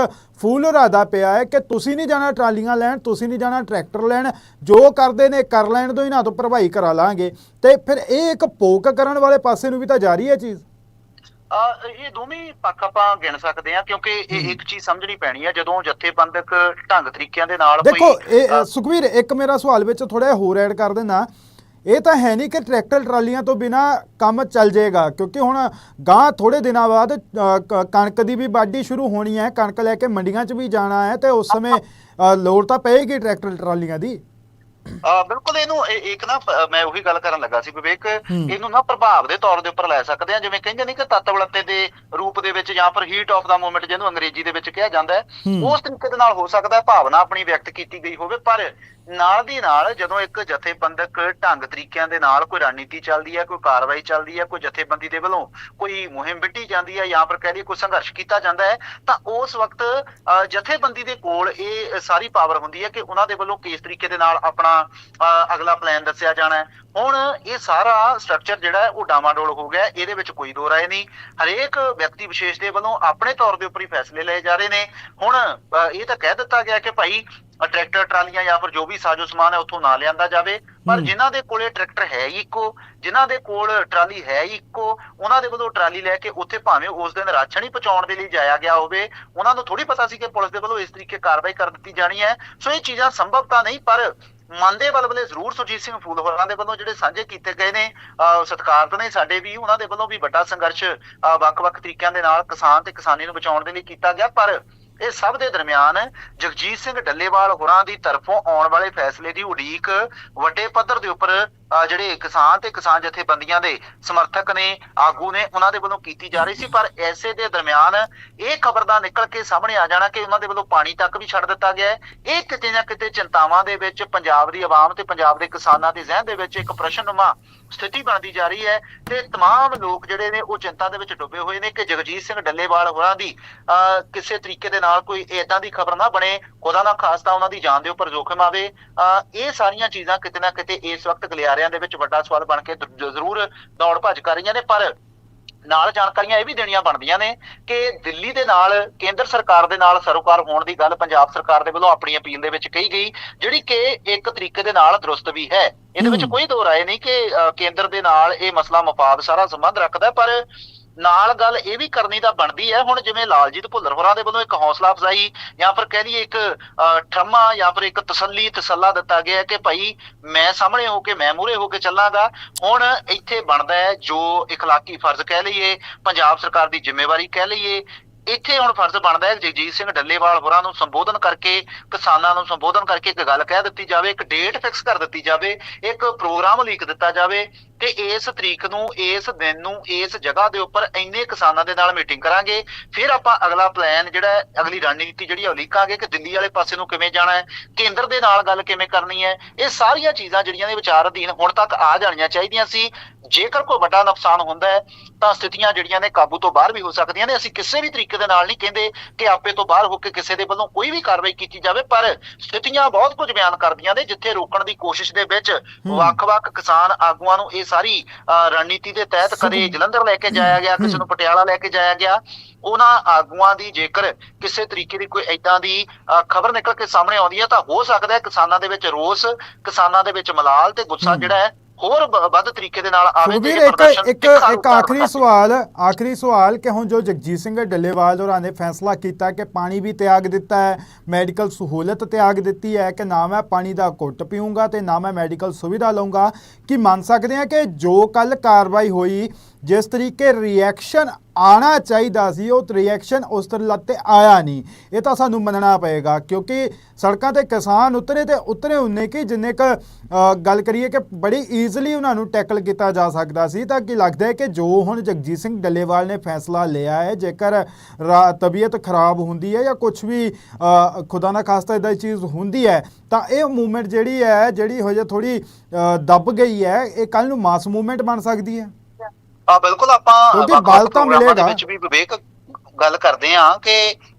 ਫੂਲਰਾ ਦਾ ਪਿਆ ਹੈ ਕਿ ਤੁਸੀਂ ਨਹੀਂ ਜਾਣਾ ਟਰਾਲੀਆਂ ਲੈਣ ਤੁਸੀਂ ਨਹੀਂ ਜਾਣਾ ਟਰੈਕਟਰ ਲੈਣ ਜੋ ਕਰਦੇ ਨੇ ਕਰ ਲੈਣ ਤੋਂ ਇਹਨਾਂ ਤੋਂ ਭਰਵਾਈ ਕਰਾ ਲਾਂਗੇ। ਤੇ ਫਿਰ ਇਹ ਇੱਕ ਪੋਕ ਕਰਨ ਵਾਲੇ ਪਾਸੇ ਨੂੰ ਵੀ ਤਾਂ ਜਾਰੀ ਹੈ ਚੀਜ਼? ਆ ਇਹ ਦੋਵੇਂ ਪੱਖ ਆਪਾਂ ਗਿਣ ਸਕਦੇ ਹਾਂ ਕਿਉਂਕਿ ਇਹ ਇੱਕ ਚੀਜ਼ ਸਮਝਣੀ ਪੈਣੀ ਹੈ ਜਦੋਂ ਜਥੇਬੰਦਕ ਢੰਗ ਤਰੀਕਿਆਂ ਦੇ ਨਾਲ ਦੇਖੋ ਕੋਈ, ਅ, ਸੁਖਵੀਰ ਇੱਕ ਮੇਰਾ ਸਵਾਲ ਵਿੱਚ ਥੋੜਾ ਹੋਰ ਐਡ ਕਰ ਦੇਣਾ ਇਹ ਤਾਂ ਹੈ ਨਹੀਂ ਕਿ ਟਰੈਕਟਰ ਟਰਾਲੀਆਂ ਤੋਂ ਬਿਨਾ ਕੰਮ ਚੱਲ ਜਾਏਗਾ ਕਿਉਂਕਿ ਹੁਣ ਗਾਂ ਥੋੜੇ ਦਿਨਾਂ ਬਾਅਦ ਕਣਕ ਦੀ ਵੀ ਵਾਢੀ ਸ਼ੁਰੂ ਹੋਣੀ ਹੈ ਕਣਕ ਲੈ ਕੇ ਮੰਡੀਆਂ 'ਚ ਵੀ ਜਾਣਾ ਹੈ ਤੇ ਉਸ ਸਮੇਂ ਲੋੜ ਤਾਂ ਪਏਗੀ ਟਰੈਕਟਰ ਟਰਾਲੀਆਂ ਦੀ ਆ ਬਿਲਕੁਲ ਇਹਨੂੰ ਇਹ- ਇੱਕ ਨਾ ਮੈਂ ਉਹੀ ਗੱਲ ਕਰਨ ਲੱਗਾ ਸੀ ਵਿਵੇਕ। ਇਹਨੂੰ ਨਾ ਪ੍ਰਭਾਵ ਦੇ ਤੌਰ ਦੇ ਉੱਪਰ ਲੈ ਸਕਦੇ ਆ ਜਿਵੇਂ ਕਹਿੰਦੇ ਨਹੀਂ ਕਿ ਤਤਵਲਤੇ ਦੇ ਰੂਪ ਦੇ ਵਿੱਚ ਜਾਂ ਫਿਰ ਹੀਟ ਆਫ ਦਾ ਮੂਮੈਂਟ ਜਿਹਨੂੰ ਅੰਗਰੇਜ਼ੀ ਦੇ ਵਿੱਚ ਕਿਹਾ ਜਾਂਦਾ ਹੈ ਹੂੰ। ਉਸ ਤਰੀਕੇ ਦੇ ਨਾਲ ਹੋ ਸਕਦਾ ਹੈ ਭਾਵਨਾ ਆਪਣੀ ਵਿਅਕਤ ਕੀਤੀ ਗਈ ਹੋਵੇ ਪਰ ਨਾਲ ਦੀ ਨਾਲ ਜਦੋਂ ਇੱਕ ਜਥੇਬੰਦਕ ਢੰਗ ਤਰੀਕਿਆਂ ਦੇ ਨਾਲ ਕੋਈ ਰਣਨੀਤੀ ਚੱਲਦੀ ਹੈ ਕੋਈ ਕਾਰਵਾਈ ਚੱਲਦੀ ਹੈ ਕੋਈ ਜਥੇਬੰਦੀ ਦੇ ਵੱਲੋਂ ਕੋਈ ਮੁਹਿੰਮ ਵਿੱਢੀ ਜਾਂਦੀ ਹੈ ਜਾਂ ਫਿਰ ਕਹਿ ਲਈਏ ਕੋਈ ਸੰਘਰਸ਼ ਕੀਤਾ ਜਾਂਦਾ ਹੈ ਤਾਂ ਉਸ ਵਕਤ ਜਥੇਬੰਦੀ ਦੇ ਕੋਲ ਇਹ ਸਾਰੀ ਪਾਵਰ ਹੁੰਦੀ ਹੈ ਕਿ ਉਹਨਾਂ ਦੇ ਵੱਲੋਂ ਕਿਸ ਤਰੀਕੇ ਦੇ ਨਾਲ ਆਪਣਾ ਅ, ਅਗਲਾ ਪਲਾਨ ਦੱਸਿਆ ਜਾਣਾ ਹੈ। ਹੁਣ ਇਹ ਸਾਰਾ ਸਟਰਕਚਰ ਜਿਹੜਾ ਉਹ ਡਾਮਾਡੋਲ ਹੋ ਗਿਆ ਇਹਦੇ ਵਿੱਚ ਕੋਈ ਦੋ ਰਾਏ ਨਹੀਂ। ਹਰੇਕ ਵਿਅਕਤੀ ਵਿਸ਼ੇਸ਼ ਦੇ ਵੱਲੋਂ ਆਪਣੇ ਤੌਰ ਦੇ ਉੱਪਰ ਹੀ ਫੈਸਲੇ ਲਏ ਜਾ ਰਹੇ ਨੇ। ਹੁਣ ਇਹ ਤਾਂ ਕਹਿ ਦਿੱਤਾ ਗਿਆ ਕਿ ਭਾਈ ਟਰੈਕਟਰ ਟਰਾਲੀਆਂ ਜਾਂ ਫਿਰ ਜੋ ਵੀ ਸਾਜੋ ਸਮਾਨ ਹੈ ਉੱਥੋਂ ਨਾ ਲਿਆਂਦਾ ਜਾਵੇ। ਪਰ। ਜਿਨ੍ਹਾਂ ਦੇ ਕੋਲੇ ਟਰੈਕਟਰ ਹੈ ਹੀ ਇੱਕੋ ਜਿਨ੍ਹਾਂ ਦੇ ਕੋਲ ਟਰਾਲੀ ਹੈ ਹੀ ਇੱਕੋ ਉਹਨਾਂ ਦੇ ਵੱਲੋਂ ਟਰਾਲੀ ਲੈ ਕੇ ਉੱਥੇ ਭਾਵੇਂ ਉਸ ਦਿਨ ਰਾਸ਼ਨ ਹੀ ਪਹੁੰਚਾਉਣ ਦੇ ਲਈ ਜਾਇਆ ਗਿਆ ਹੋਵੇ ਉਹਨਾਂ ਨੂੰ ਥੋੜੀ ਪਤਾ ਸੀ ਕਿ ਪੁਲਿਸ ਦੇ ਵੱਲੋਂ ਇਸ ਤਰੀਕੇ ਕਾਰਵਾਈ ਕਰ ਦਿੱਤੀ ਜਾਣੀ ਹੈ। ਸੋ ਇਹ ਚੀਜ਼ਾਂ ਸੰਭਵ ਤਾਂ ਨਹੀਂ ਪਰ ਮਨ ਦੇ ਬਲਬਲੇ ਜ਼ਰੂਰ ਸੁਰਜੀਤ ਸਿੰਘ ਫੂਲ ਹੋਰਾਂ ਦੇ ਵੱਲੋਂ ਜਿਹੜੇ ਸਾਂਝੇ ਕੀਤੇ ਗਏ ਨੇ ਸਤਿਕਾਰਤ ਨੇ ਸਾਡੇ ਵੀ ਉਹਨਾਂ ਦੇ ਵੱਲੋਂ ਵੀ ਵੱਡਾ ਸੰਘਰਸ਼ ਵੱਖ-ਵੱਖ ਤਰੀਕਿਆਂ ਦੇ ਨਾਲ ਕਿਸਾਨ ਤੇ ਕਿਸਾਨੀ ਨੂੰ ਬਚਾਉਣ ਦੇ ਲਈ ਕੀਤਾ ਗਿਆ। ਪਰ ਇਹ ਸਭ ਦੇ ਦਰਮਿਆਨ ਜਗਜੀਤ ਸਿੰਘ ਡੱਲੇਵਾਲ ਹੋਰਾਂ ਦੀ ਤਰਫੋਂ ਆਉਣ ਵਾਲੇ ਫੈਸਲੇ ਦੀ ਉਡੀਕ ਵੱਡੇ ਪੱਧਰ ਦੇ ਉੱਪਰ ਜਿਹੜੇ ਕਿਸਾਨ ਤੇ ਕਿਸਾਨ ਜਥੇਬੰਦੀਆਂ ਦੇ ਸਮਰਥਕ ਨੇ ਆਗੂ ਨੇ ਉਹਨਾਂ ਦੇ ਵੱਲੋਂ ਕੀਤੀ ਜਾ ਰਹੀ ਸੀ ਪਰ ਐਸੇ ਦੇ ਦਰਮਿਆਨ ਇਹ ਖਬਰ ਦਾ ਨਿਕਲ ਕੇ ਸਾਹਮਣੇ ਆ ਜਾਣਾ ਕਿ ਉਹਨਾਂ ਦੇ ਵੱਲੋਂ ਪਾਣੀ ਤੱਕ ਵੀ ਛੱਡ ਦਿੱਤਾ ਗਿਆ ਹੈ ਇਹ ਕਿਤੇ ਨਾ ਕਿਤੇ ਚਿੰਤਾਵਾਂ ਦੇ ਵਿੱਚ ਪੰਜਾਬ ਦੀ ਆਵਾਮ ਤੇ ਪੰਜਾਬ ਦੇ ਕਿਸਾਨਾਂ ਦੇ ਜ਼ਿਹਨ ਦੇ ਵਿੱਚ ਇੱਕ ਪ੍ਰਸ਼ਨਨੁਮਾ ਸਥਿਤੀ ਬਣਦੀ ਜਾ ਰਹੀ ਹੈ ਤੇ तमाम ਲੋਕ ਜਿਹੜੇ ਨੇ ਉਹ ਚਿੰਤਾ ਦੇ ਵਿੱਚ ਡੁੱਬੇ ਹੋਏ ਨੇ ਕਿ ਜਗਜੀਤ ਸਿੰਘ ਡੱਲੇਵਾਲ ਹੋਰਾਂ ਦੀ ਅਹ, ਕਿਸੇ ਤਰੀਕੇ ਦੇ ਨਾਲ ਕੋਈ ਏਦਾਂ ਦੀ ਖਬਰ ਨਾ ਬਣੇ ਖੁਦਾ ਨਾ ਖਾਸਤਾ ਉਹਨਾਂ ਦੀ ਜਾਨ ਦੇ ਉੱਪਰ ਜ਼ੋਖਿਮ ਆਵੇ ਅਹ, ਇਹ ਸਾਰੀਆਂ ਚੀਜ਼ਾਂ ਕਿਤੇ ਨਾ ਕਿਤੇ ਇਸ ਵਕਤ ਗਲਿਆਰਿਆਂ ਦੇ ਵਿੱਚ ਵੱਡਾ ਸਵਾਲ ਬਣ ਕੇ ਜ਼ਰੂਰ ਦੌੜ ਭੱਜ ਕਰ ਰਹੀਆਂ ਨੇ ਪਰ ਨਾਲ ਜਾਣਕਾਰੀਆਂ ਇਹ ਵੀ ਦੇਣੀਆਂ ਬਣਦੀਆਂ ਨੇ ਕਿ ਦਿੱਲੀ ਦੇ ਨਾਲ ਕੇਂਦਰ ਸਰਕਾਰ ਦੇ ਨਾਲ ਸਰੋਕਾਰ ਹੋਣ ਦੀ ਗੱਲ ਪੰਜਾਬ ਸਰਕਾਰ ਦੇ ਵੱਲੋਂ ਆਪਣੀ ਅਪੀਲ ਦੇ ਵਿੱਚ ਕਹੀ ਗਈ ਜਿਹੜੀ ਕਿ ਇੱਕ ਤਰੀਕੇ ਦੇ ਨਾਲ ਦਰੁਸਤ ਵੀ ਹੈ ਇਹਦੇ ਵਿੱਚ। ਕੋਈ ਦੋ ਰਾਏ ਨਹੀਂ ਕਿ ਕੇਂਦਰ ਦੇ ਨਾਲ ਇਹ ਮਸਲਾ ਮਫਾਦ ਸਾਰਾ ਸੰਬੰਧ ਰੱਖਦਾ ਪਰ ਨਾਲ ਗੱਲ ਇਹ ਵੀ ਕਰਨੀ ਤਾਂ ਬਣਦੀ ਹੈ ਹੁਣ ਜਿਵੇਂ ਲਾਲਜੀਤ ਭੁੱਲਰ ਹੋਰਾਂ ਦੇ ਵੱਲੋਂ ਇੱਕ ਹੌਸਲਾ ਅਫਜ਼ਾਈ ਜਾਂ ਫਿਰ ਕਹਿ ਲਈਏ ਇੱਕ ਅਹ, ਠਰਮਾ ਜਾਂ ਫਿਰ ਇੱਕ ਤਸੱਲੀ ਤਸੱਲਾ ਦਿੱਤਾ ਗਿਆ ਹੈ ਕਿ ਭਾਈ ਮੈਂ ਸਾਹਮਣੇ ਹੋ ਕੇ ਮੈਂ ਮੂਹਰੇ ਹੋ ਕੇ ਚੱਲਾਂਗਾ ਹੁਣ ਇੱਥੇ ਬਣਦਾ ਹੈ ਜੋ اخلاقی ਫਰਜ਼ ਕਹਿ ਲਈਏ ਪੰਜਾਬ ਸਰਕਾਰ ਦੀ ਜ਼ਿੰਮੇਵਾਰੀ ਕਹਿ ਲਈਏ ਇੱਥੇ ਹੁਣ ਫਰਜ਼ ਬਣਦਾ ਹੈ ਜਗਜੀਤ ਸਿੰਘ ਡੱਲੇਵਾਲ ਹੋਰਾਂ ਨੂੰ ਸੰਬੋਧਨ ਕਰਕੇ ਕਿਸਾਨਾਂ ਨੂੰ ਸੰਬੋਧਨ ਕਰਕੇ ਇੱਕ ਗੱਲ ਕਹਿ ਦਿੱਤੀ ਜਾਵੇ ਇੱਕ ਡੇਟ ਫਿਕਸ ਕਰ ਦਿੱਤੀ ਜਾਵੇ ਇੱਕ ਪ੍ਰੋਗਰਾਮ ਲੀਕ ਦਿੱਤਾ ਜਾਵੇ ਕਿ ਇਸ ਤਰੀਕ ਨੂੰ ਇਸ ਦਿਨ ਨੂੰ ਇਸ ਜਗ੍ਹਾ ਦੇ ਉੱਪਰ ਇੰਨੇ ਕਿਸਾਨਾਂ ਦੇ ਨਾਲ ਮੀਟਿੰਗ ਕਰਾਂਗੇ। ਫਿਰ ਆਪਾਂ ਅਗਲਾ ਪਲਾਨ ਜਿਹੜਾ ਅਗਲੀ ਰਣਨੀਤੀ ਜਿਹੜੀ ਆ ਉਹ ਲੀਕਾਂਗੇ ਕਿ ਦਿੱਲੀ ਵਾਲੇ ਪਾਸੇ ਨੂੰ ਕਿਵੇਂ ਜਾਣਾ ਹੈ ਕੇਂਦਰ ਦੇ ਨਾਲ ਗੱਲ ਕਿਵੇਂ ਕਰਨੀ ਹੈ। ਇਹ ਸਾਰੀਆਂ ਚੀਜ਼ਾਂ ਜਿਹੜੀਆਂ ਦੇ ਵਿਚਾਰ ਅਧੀਨ ਹੁਣ ਤੱਕ ਆ ਜਾਣੀਆਂ ਚਾਹੀਦੀਆਂ ਸੀ। ਜੇਕਰ ਕੋਈ ਵੱਡਾ ਨੁਕਸਾਨ ਹੁੰਦਾ ਹੈ ਤਾਂ ਸਥਿਤੀਆਂ ਜਿਹੜੀਆਂ ਨੇ ਕਾਬੂ ਤੋਂ ਬਾਹਰ ਵੀ ਹੋ ਸਕਦੀਆਂ ਨੇ। ਅਸੀਂ ਕਿਸੇ ਵੀ ਤਰੀਕੇ ਦੇ ਨਾਲ ਨਹੀਂ ਕਹਿੰਦੇ ਕਿ ਆਪੇ ਤੋਂ ਬਾਹਰ ਹੋ ਕੇ ਕਿਸੇ ਦੇ ਵੱਲੋਂ ਕੋਈ ਵੀ ਕਾਰਵਾਈ ਕੀਤੀ ਜਾਵੇ ਪਰ ਸਥਿਤੀਆਂ ਬਹੁਤ ਕੁਝ ਬਿਆਨ ਕਰਦੀਆਂ ਨੇ ਜਿੱਥੇ ਰੋਕਣ ਦੀ ਕੋਸ਼ਿਸ਼ ਦੇ ਵਿੱਚ ਵੱਖ-ਵੱਖ ਕਿਸਾਨ ਆਗੂਆਂ ਨੂੰ ਇਹ ਸਾਰੀ ਰਣਨੀਤੀ ਦੇ ਤਹਿਤ ਕਦੇ ਜਲੰਧਰ ਲੈ ਕੇ ਜਾਇਆ ਗਿਆ ਕਿਸੇ ਨੂੰ ਪਟਿਆਲਾ ਲੈ ਕੇ ਜਾਇਆ ਗਿਆ ਉਹਨਾਂ ਆਗੂਆਂ ਦੀ ਜੇਕਰ ਕਿਸੇ ਤਰੀਕੇ ਦੀ ਕੋਈ ਐਦਾਂ ਦੀ ਖਬਰ ਨਿਕਲ ਕੇ ਸਾਹਮਣੇ ਆਉਂਦੀ ਹੈ ਤਾਂ ਹੋ ਸਕਦਾ ਹੈ ਕਿਸਾਨਾਂ ਦੇ ਵਿੱਚ ਰੋਸ ਕਿਸਾਨਾਂ ਦੇ ਵਿੱਚ ਮਲਾਲ ਤੇ ਗੁੱਸਾ ਜਿਹੜਾ ਹੈ ਹੋਰ ਵੱਧ ਤਰੀਕੇ ਦੇ ਨਾਲ ਆਵੇ ਤੇ ਸੁਖਬੀਰ ਇੱਕ ਇੱਕ ਇੱਕ ਆਖਰੀ ਸਵਾਲ ਆਖਰੀ ਸਵਾਲ ਕਿ ਹੁਣ ਜੋ ਜਗਜੀਤ ਸਿੰਘ ਡੱਲੇਵਾਲ ਹੋਰਾਂ ਨੇ ਫੈਸਲਾ ਕੀਤਾ ਕਿ ਪਾਣੀ ਵੀ ਤਿਆਗ ਦਿੱਤਾ ਹੈ ਮੈਡੀਕਲ ਸਹੂਲਤ ਤਿਆਗ ਦਿੱਤੀ ਹੈ ਕਿ ਨਾ ਮੈਂ ਪਾਣੀ ਦਾ ਘੁੱਟ ਪੀਊਂਗਾ ਤੇ ਨਾ ਮੈਂ ਮੈਡੀਕਲ ਸੁਵਿਧਾ ਲਵਾਂਗਾ ਕਿ ਮੰਨ ਸਕਦੇ ਹਾਂ ਕਿ ਜੋ ਕੱਲ ਕਾਰਵਾਈ ਹੋਈ ਜਿਸ ਤਰੀਕੇ ਰਿਐਕਸ਼ਨ ਆਣਾ ਚਾਹੀਦਾ ਸੀ, ਉਹ ਰਿਐਕਸ਼ਨ ਉਸ ਤਰ੍ਹਾਂ ਤੇ ਆਇਆ ਨਹੀਂ। ਇਹ ਤਾਂ ਸਾਨੂੰ ਮੰਨਣਾ ਪਏਗਾ, ਕਿਉਂਕਿ ਸੜਕਾਂ ਤੇ ਕਿਸਾਨ ਉਤਰੇ ਤੇ ਉਤਰੇ ਹੁੰਨੇ ਕਿ ਜਿੰਨੇ ਕ ਗੱਲ ਕਰੀਏ ਕਿ ਬੜੀ ਈਜ਼ੀਲੀ ਉਹਨਾਂ ਨੂੰ ਟੈਕਲ ਕੀਤਾ ਜਾ ਸਕਦਾ ਸੀ, ਤਾਂ ਕੀ ਲੱਗਦਾ ਹੈ ਕਿ ਜੋ ਹੁਣ ਜਗਜੀਤ ਸਿੰਘ ਡੱਲੇਵਾਲ ਨੇ ਫੈਸਲਾ ਲਿਆ ਹੈ, ਜੇਕਰ ਰਾ- ਤਬੀਅਤ ਖਰਾਬ ਹੁੰਦੀ ਹੈ ਜਾਂ ਕੁਝ ਵੀ ਖੁਦਾ ਨਾ ਖਾਸਤਾ ਇਦਾਂ ਦੀ ਚੀਜ਼ ਹੁੰਦੀ ਹੈ, ਤਾਂ ਇਹ ਮੂਵਮੈਂਟ ਜਿਹੜੀ ਹੈ, ਜਿਹੜੀ ਹੋ ਜਾ ਥੋੜੀ ਦੱਬ ਗਈ ਹੈ, ਇਹ ਕੱਲ ਨੂੰ ਮਾਸ ਮੂਵਮੈਂਟ ਬਣ ਸਕਦੀ ਹੈ। ਆ ਬਿਲਕੁਲ ਆਪਾਂ ਕਿਉਂਕਿ ਵੱਖ-ਵੱਖ ਬਲ ਤਾਂ ਪ੍ਰੋਗਰਾਮਾਂ ਦੇ ਮਿਲੇਗਾ। ਵਿੱਚ ਵੀ ਵਿਵੇਕ ਗੱਲ ਕਰਦੇ ਆ ਕਿ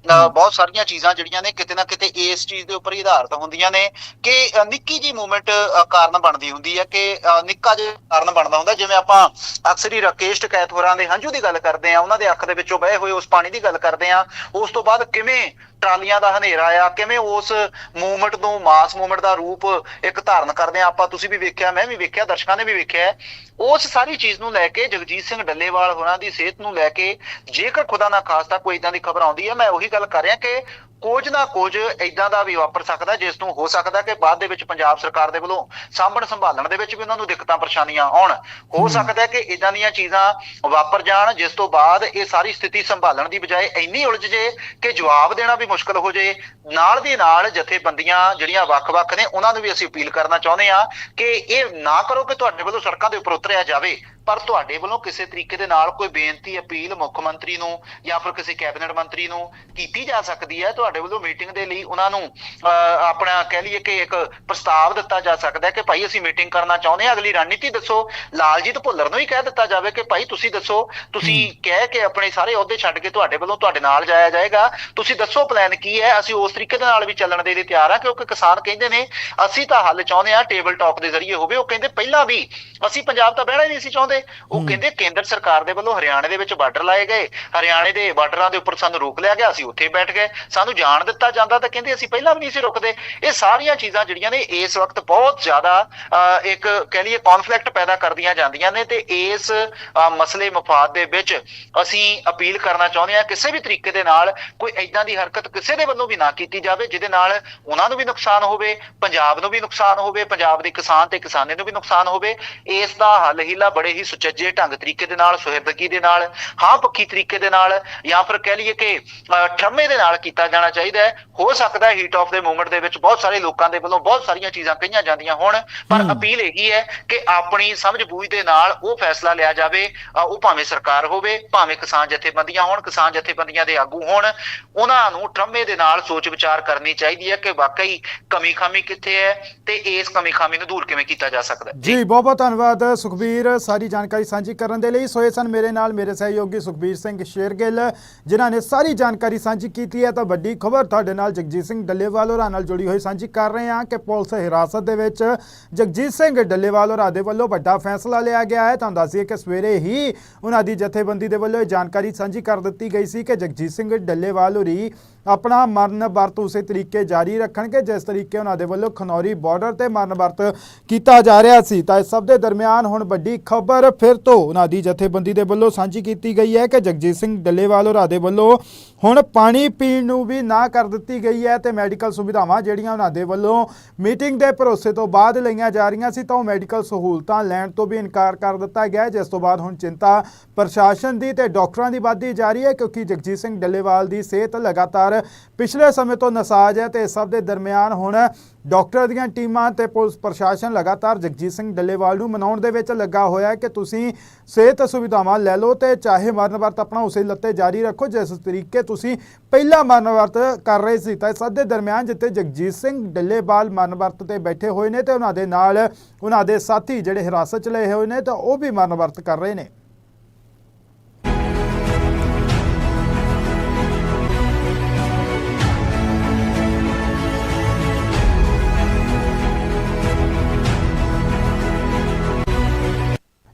ਬਹੁਤ ਸਾਰੀਆਂ ਚੀਜ਼ਾਂ ਜਿਹੜੀਆਂ ਨੇ ਕਿਤੇ ਨਾ ਕਿਤੇ ਇਸ ਚੀਜ਼ ਦੇ ਉੱਪਰ ਹੀ ਆਧਾਰਿਤ ਹੁੰਦੀਆਂ ਨੇ ਕਿ ਨਿੱਕੀ ਜੀ ਮੂਵਮੈਂਟ ਕਾਰਨ ਬਣਦੀ ਹੁੰਦੀ ਹੈ ਕਿ ਨਿੱਕਾ ਜਿਹਾ ਕਾਰਨ ਬਣਦਾ ਹੁੰਦਾ। ਜਿਵੇਂ ਆਪਾਂ ਅਕਸਰ ਹੀ ਰਾਕੇਸ਼ ਟਕੈਤ ਹੋਰਾਂ ਦੇ ਹੰਝੂ ਦੀ ਗੱਲ ਕਰਦੇ ਆ ਉਹਨਾਂ ਦੇ ਅੱਖ ਦੇ ਵਿੱਚੋਂ ਵਹੇ ਹੋਏ ਉਸ ਪਾਣੀ ਦੀ ਗੱਲ ਕਰਦੇ ਆ ਉਸ ਤੋਂ ਬਾਅਦ ਕਿਵੇਂ ਟਰਾਲੀਆਂ ਦਾ ਹਨੇਰਾ ਆ ਕਿਵੇਂ ਉਸ ਮੂਵਮੈਂਟ ਨੂੰ ਮਾਸ ਮੂਵਮੈਂਟ ਦਾ ਰੂਪ ਇੱਕ ਧਾਰਨ ਕਰਦੇ ਆ ਆਪਾਂ ਤੁਸੀਂ ਵੀ ਵੇਖਿਆ ਮੈਂ ਵੀ ਵੇਖਿਆ ਦਰਸ਼ਕਾਂ ਨੇ ਵੀ ਵੇਖਿਆ। ਉਸ ਸਾਰੀ ਚੀਜ਼ ਨੂੰ ਲੈ ਕੇ ਜਗਜੀਤ ਸਿੰਘ ਡੱਲੇਵਾਲ ਹੋਰਾਂ ਦੀ ਸਿਹਤ ਨੂੰ ਲੈ ਕੇ ਜੇਕਰ ਖੁਦਾ ਨਾ ਖਾਸਤਾ ਕੋਈ ਇਦਾਂ ਦੀ ਖਬਰ ਆਉਂਦੀ ਹੈ ਮੈਂ ਉਹੀ ਗੱਲ ਕਰ ਰਿਹਾ ਕਿ ਕੁਝ ਨਾ ਕੁਝ ਇਦਾਂ ਦਾ ਵੀ ਵਾਪਰ ਸਕਦਾ ਜਿਸ ਨੂੰ ਹੋ ਸਕਦਾ ਕਿ ਬਾਅਦ ਦੇ ਵਿੱਚ ਪੰਜਾਬ ਸਰਕਾਰ ਦੇ ਵੱਲੋਂ ਸਾਂਭਣ ਸੰਭਾਲਣ ਦੇ ਵਿੱਚ ਵੀ ਉਹਨਾਂ ਨੂੰ ਦਿੱਕਤਾਂ ਪਰੇਸ਼ਾਨੀਆਂ ਆਉਣ। ਹੋ ਸਕਦਾ ਕਿ ਇਦਾਂ ਦੀਆਂ ਚੀਜ਼ਾਂ ਵਾਪਰ ਜਾਣ ਜਿਸ ਤੋਂ ਬਾਅਦ ਇਹ ਸਾਰੀ ਸਥਿਤੀ ਸੰਭਾਲਣ ਦੀ ਬਜਾਏ ਇੰਨੀ ਉਲਝ ਜੇ ਕਿ ਜਵਾਬ ਦੇਣਾ ਵੀ ਮੁਸ਼ਕਲ ਹੋ ਜੇ। ਨਾਲ ਦੀ ਨਾਲ ਜਥੇਬੰਦੀਆਂ ਜਿਹੜੀਆਂ ਵੱਖ-ਵੱਖ ਨੇ ਉਹਨਾਂ ਨੂੰ ਵੀ ਅਸੀਂ ਅਪੀਲ ਕਰਨਾ ਚਾਹੁੰਦੇ ਆ ਕਿ ਇਹ ਨਾ ਕਰੋ ਕਿ ਤੁਹਾਡੇ ਵੱਲੋਂ ਸੜਕਾਂ ਦੇ ਉੱਪਰ ਉਤਰਿਆ ਜਾਵੇ ਪਰ ਤੁਹਾਡੇ ਵੱਲੋਂ ਕਿਸੇ ਤਰੀਕੇ ਦੇ ਨਾਲ ਕੋਈ ਬੇਨਤੀ ਅਪੀਲ ਮੁੱਖ ਮੰਤਰੀ ਨੂੰ ਜਾਂ ਫਿਰ ਕਿਸੇ ਕੈਬਨਿਟ ਮੰਤਰੀ ਨੂੰ ਕੀਤੀ ਜਾ ਸਕਦੀ ਹੈ। ਤੁਹਾਡੇ ਵੱਲੋਂ ਮੀਟਿੰਗ ਦੇ ਲਈ ਉਹਨਾਂ ਨੂੰ ਅਹ, ਆਪਣਾ ਕਹਿ ਲਈਏ ਕਿ ਇੱਕ ਪ੍ਰਸਤਾਵ ਦਿੱਤਾ ਜਾ ਸਕਦਾ ਹੈ ਕਿ ਭਾਈ ਅਸੀਂ ਮੀਟਿੰਗ ਕਰਨਾ ਚਾਹੁੰਦੇ ਹਾਂ ਅਗਲੀ ਰਣਨੀਤੀ ਦੱਸੋ। ਲਾਲਜੀਤ ਭੁੱਲਰ ਨੂੰ ਹੀ ਕਹਿ ਦਿੱਤਾ ਜਾਵੇ ਕਿ ਭਾਈ ਤੁਸੀਂ ਦੱਸੋ ਤੁਸੀਂ ਕਹਿ ਕੇ ਆਪਣੇ ਸਾਰੇ ਅਹੁਦੇ ਛੱਡ ਕੇ ਤੁਹਾਡੇ ਵੱਲੋਂ ਤੁਹਾਡੇ ਨਾਲ ਜਾਇਆ ਜਾਏਗਾ। ਤੁਸੀਂ ਦੱਸੋ ਪਲਾਨ ਕੀ ਹੈ ਅਸੀਂ ਉਸ ਤਰੀਕੇ ਦੇ ਨਾਲ ਵੀ ਚੱਲਣ ਦੇ ਲਈ ਤਿਆਰ ਹਾਂ ਕਿਉਂਕਿ ਕਿਸਾਨ ਕਹਿੰਦੇ ਨੇ ਅਸੀਂ ਤਾਂ ਹੱਲ ਚਾਹੁੰਦੇ ਹਾਂ ਟੇਬਲ ਟਾਕ ਦੇ ਜ਼ਰੀਏ ਹੋਵੇ। ਉਹ ਕਹਿੰਦੇ ਪਹਿਲਾਂ ਵੀ ਅਸੀਂ ਪੰਜਾਬ ਤਾਂ ਬਹਿਣਾ ਹੀ ਨਹੀਂ ਸੀ ਚਾਹੁੰਦੇ। ਉਹ ਕਹਿੰਦੇ ਕੇਂਦਰ ਸਰਕਾਰ ਦੇ ਵੱਲੋਂ ਹਰਿਆਣੇ ਦੇ ਵਿੱਚ ਬਾਰਡਰ ਲਾਏ ਗਏ। ਹਰਿਆਣੇ ਦੇ ਬਾਰਡਰਾਂ ਦੇ ਉੱਪਰ ਸਾਨੂੰ ਰੋਕ ਲਿਆ ਗਿਆ ਅਸੀਂ ਉੱਥੇ ਬੈਠ ਗਏ। ਸਾਨੂੰ ਜਾਣ ਦਿੱਤਾ ਜਾਂਦਾ ਤਾਂ ਕਹਿੰਦੇ ਅਸੀਂ ਪਹਿਲਾਂ ਵੀ ਨਹੀਂ ਸੀ ਰੁਕਦੇ। ਇਹ ਸਾਰੀਆਂ ਚੀਜ਼ਾਂ ਜਿਹੜੀਆਂ ਨੇ ਇਸ ਵਕਤ ਬਹੁਤ ਜ਼ਿਆਦਾ ਅਹ, ਇੱਕ ਕਹਿ ਲਈਏ ਕਨਫਲਿਕਟ ਪੈਦਾ ਕਰਦੀਆਂ ਜਾਂਦੀਆਂ ਨੇ ਤੇ ਇਸ ਮਸਲੇ ਮਫਾਦ ਦੇ ਵਿੱਚ ਅਸੀਂ ਅਪੀਲ ਕਰਨਾ ਚਾਹੁੰਦੇ ਹਾਂ ਕਿਸੇ ਵੀ ਤਰੀਕੇ ਦੇ ਨਾਲ ਕੋਈ ਐਦਾਂ ਦੀ ਹਰਕਤ ਕਿਸੇ ਦੇ ਵੱਲੋਂ ਵੀ ਨਾ ਕੀਤੀ ਜਾਵੇ ਜਿਹਦੇ ਨਾਲ ਉਹਨਾਂ ਨੂੰ ਵੀ ਨੁਕਸਾਨ ਹੋਵੇ ਪੰਜਾਬ ਨੂੰ ਵੀ ਨੁਕਸਾਨ ਹੋਵੇ ਪੰਜਾਬ ਦੇ ਕਿਸਾਨ ਤੇ ਕਿਸਾਨੀ ਨੂੰ ਵੀ ਨੁਕਸਾਨ ਹੋਵੇ। ਇਸ ਦਾ ਹੱਲ ਹੀਲਾ ਬੜੇ ਹੀ ਸੁਚੱਜੇ ਢੰਗ ਤਰੀਕੇ ਦੇ ਨਾਲ ਸੁਹਿਰਦਗੀ ਦੇ ਨਾਲ ਹਾਂ ਪੱਖੀ ਤਰੀਕੇ ਦੇ ਨਾਲ ਜਾਂ ਫਿਰ ਕਹਿ ਲਈਏ ਕਿ ਅਹ, ਠਰਮੇ ਦੇ ਨਾਲ ਕੀਤਾ ਜਾਣਾ ਚਾਹੀਦਾ ਹੈ। ਹੋ ਸਕਦਾ ਹੈ ਹੀਟ ਆਫ ਦੇ ਮੂਵਮੈਂਟ ਦੇ ਵਿੱਚ ਬਹੁਤ ਸਾਰੇ ਲੋਕਾਂ ਦੇ ਵੱਲੋਂ ਬਹੁਤ ਸਾਰੀਆਂ ਚੀਜ਼ਾਂ ਕਹੀਆਂ ਜਾਂਦੀਆਂ ਹੋਣ। ਪਰ। ਅਪੀਲ ਇਹੀ ਹੈ ਕਿ ਆਪਣੀ ਸਮਝ ਬੂਝ ਦੇ ਨਾਲ ਉਹ ਫੈਸਲਾ ਲਿਆ ਜਾਵੇ। ਉਹ ਭਾਵੇਂ ਸਰਕਾਰ ਹੋਵੇ ਭਾਵੇਂ ਕਿਸਾਨ ਜਥੇਬੰਦੀਆਂ ਹੋਣ ਕਿਸਾਨ ਜਥੇਬੰਦੀਆਂ ਦੇ ਆਗੂ ਹੋਣ। ਉਹਨਾਂ ਨੂੰ ਠਰਮੇ ਦੇ ਨਾਲ ਸੋਚ ਵਿਚਾਰ ਕਰਨੀ ਚਾਹੀਦੀ ਹੈ ਕਿ ਵਾਕਈ ਕਮੀ ਖਾਮੀ ਕਿੱਥੇ ਹੈ ਤੇ ਇਸ ਕਮੀ ਖਾਮੀ ਨੂੰ ਦੂਰ ਕਿਵੇਂ ਕੀਤਾ ਜਾ ਸਕਦਾ ਹੈ। ਜੀ ਬਹੁਤ ਬਹੁਤ ਧੰਨਵਾਦ ਸੁਖਬੀਰ। ਸਾਰੀ ਜਾਣਕਾਰੀ ਸਾਂਝੀ ਕਰਨ ਦੇ ਲਈ ਸੋਏ ਸਨ ਮੇਰੇ ਨਾਲ ਮੇਰੇ ਸਹਿਯੋਗੀ ਸੁਖਬੀਰ ਸਿੰਘ ਸ਼ੇਰਗਿੱਲ ਜਿਨ੍ਹਾਂ ਨੇ ਸਾਰੀ ਜਾਣਕਾਰੀ ਸਾਂਝੀ ਕੀਤੀ ਹੈ। ਤਾਂ ਵੱਡੀ ਖਬਰ ਤੁਹਾਡੇ ਨਾਲ ਜਗਜੀਤ ਸਿੰਘ ਡੱਲੇਵਾਲ ਹੋਰਾਂ ਨਾਲ ਜੁੜੀ ਹੋਈ ਸਾਂਝੀ ਕਰ ਰਹੇ ਹਾਂ ਕਿ ਪੁਲਿਸ ਹਿਰਾਸਤ ਦੇ ਵਿੱਚ ਜਗਜੀਤ ਸਿੰਘ ਡੱਲੇਵਾਲ ਹੋਰਾਂ ਦੇ ਵੱਲੋਂ ਵੱਡਾ ਫੈਸਲਾ ਲਿਆ ਗਿਆ ਹੈ। ਤੁਹਾਨੂੰ ਦੱਸੀਏ ਕਿ ਸਵੇਰੇ ਹੀ ਉਹਨਾਂ ਦੀ ਜਥੇਬੰਦੀ ਦੇ ਵੱਲੋਂ ਇਹ ਜਾਣਕਾਰੀ ਸਾਂਝੀ ਕਰ ਦਿੱਤੀ ਗਈ ਸੀ ਕਿ ਜਗਜੀਤ ਸਿੰਘ ਡੱਲੇਵਾਲ ਹੋਰੀ ਆਪਣਾ ਮਰਨ ਵਰਤ ਉਸੇ ਤਰੀਕੇ ਜਾਰੀ ਰੱਖਣਗੇ, ਜਿਸ ਤਰੀਕੇ ਉਹਨਾਂ ਦੇ ਵੱਲੋਂ ਖਨੌਰੀ ਬਾਰਡਰ ਤੇ ਮਰਨ ਵਰਤ ਕੀਤਾ ਜਾ ਰਿਹਾ ਸੀ। ਤਾਂ ਇਸ ਸਭ ਦੇ ਦਰਮਿਆਨ ਹੁਣ ਵੱਡੀ ਖਬਰ ਫਿਰ ਤੋਂ ਉਹਨਾਂ ਦੀ ਜਥੇਬੰਦੀ ਦੇ ਵੱਲੋਂ ਸਾਂਝੀ ਕੀਤੀ ਗਈ ਹੈ ਕਿ ਜਗਜੀਤ ਸਿੰਘ ਡੱਲੇਵਾਲ ਹੋਰਾਂ ਦੇ ਵੱਲੋਂ ਹੁਣ ਪਾਣੀ ਪੀਣ ਨੂੰ ਵੀ ਨਾ ਕਰ ਦਿੱਤੀ ਗਈ ਹੈ ਤੇ ਮੈਡੀਕਲ ਸੁਵਿਧਾਵਾਂ ਜਿਹੜੀਆਂ ਉਹਨਾਂ ਦੇ ਵੱਲੋਂ ਮੀਟਿੰਗ ਦੇ ਭਰੋਸੇ ਤੋਂ ਬਾਅਦ ਲਈਆਂ ਜਾ ਰਹੀਆਂ ਸੀ, ਤਾਂ ਉਹ ਮੈਡੀਕਲ ਸਹੂਲਤਾਂ ਲੈਣ ਤੋਂ ਵੀ ਇਨਕਾਰ ਕਰ ਦਿੱਤਾ ਗਿਆ ਜਿਸ ਤੋਂ ਬਾਅਦ ਹੁਣ ਚਿੰਤਾ ਪ੍ਰਸ਼ਾਸਨ ਦੀ ਤੇ ਡਾਕਟਰਾਂ ਦੀ ਵੱਧਦੀ ਜਾ ਰਹੀ ਹੈ, ਕਿਉਂਕਿ ਜਗਜੀਤ ਸਿੰਘ ਡੱਲੇਵਾਲ ਦੀ ਸਿਹਤ ਲਗਾਤਾਰ ਪਿਛਲੇ ਸਮੇਂ ਤੋਂ ਨਸਾਜ ਹੈ ਤੇ ਇਸ ਸਭ ਦੇ ਦਰਮਿਆਨ ਹੁਣ ਡਾਕਟਰ ਦੀਆਂ ਟੀਮਾਂ ਤੇ ਪੁਲਿਸ ਪ੍ਰਸ਼ਾਸਨ ਲਗਾਤਾਰ ਜਗਜੀਤ ਸਿੰਘ ਡੱਲੇਵਾਲ ਨੂੰ ਮਨਾਉਣ ਦੇ ਵਿੱਚ ਲੱਗਾ ਹੋਇਆ ਹੈ ਕਿ ਤੁਸੀਂ ਸਿਹਤ ਸੁਵਿਧਾਵਾਂ ਲੈ ਲਓ ਤੇ ਚਾਹੇ ਮਰਨ ਵਰਤ ਆਪਣਾ ਉਸੇ ਲੱਤੇ ਜਾਰੀ ਰੱਖੋ, ਜਿਸ ਤਰੀਕੇ ਤੁਸੀਂ ਪਹਿਲਾ ਮਰਨ ਵਰਤ ਕਰ ਰਹੇ ਸੀ। ਤਾਂ ਇਸ ਸਭ ਦੇ ਦਰਮਿਆਨ ਜਿੱਥੇ ਜਗਜੀਤ ਸਿੰਘ ਡੱਲੇਵਾਲ ਮਰਨ ਵਰਤ ਤੇ ਬੈਠੇ ਹੋਏ ਨੇ ਤੇ ਉਹਨਾਂ ਦੇ ਨਾਲ ਉਹਨਾਂ ਦੇ ਸਾਥੀ ਜਿਹੜੇ ਹਿਰਾਸਤ 'ਚ ਲਏ ਹੋਏ ਨੇ, ਤਾਂ ਉਹ ਵੀ ਮਰਨ ਵਰਤ ਕਰ ਰਹੇ ਨੇ।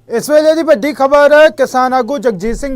ਇਸ ਵੇਲੇ ਦੀ ਵੱਡੀ ਖਬਰ ਕਿਸਾਨ ਆਗੂ ਜਗਜੀਤ ਸਿੰਘ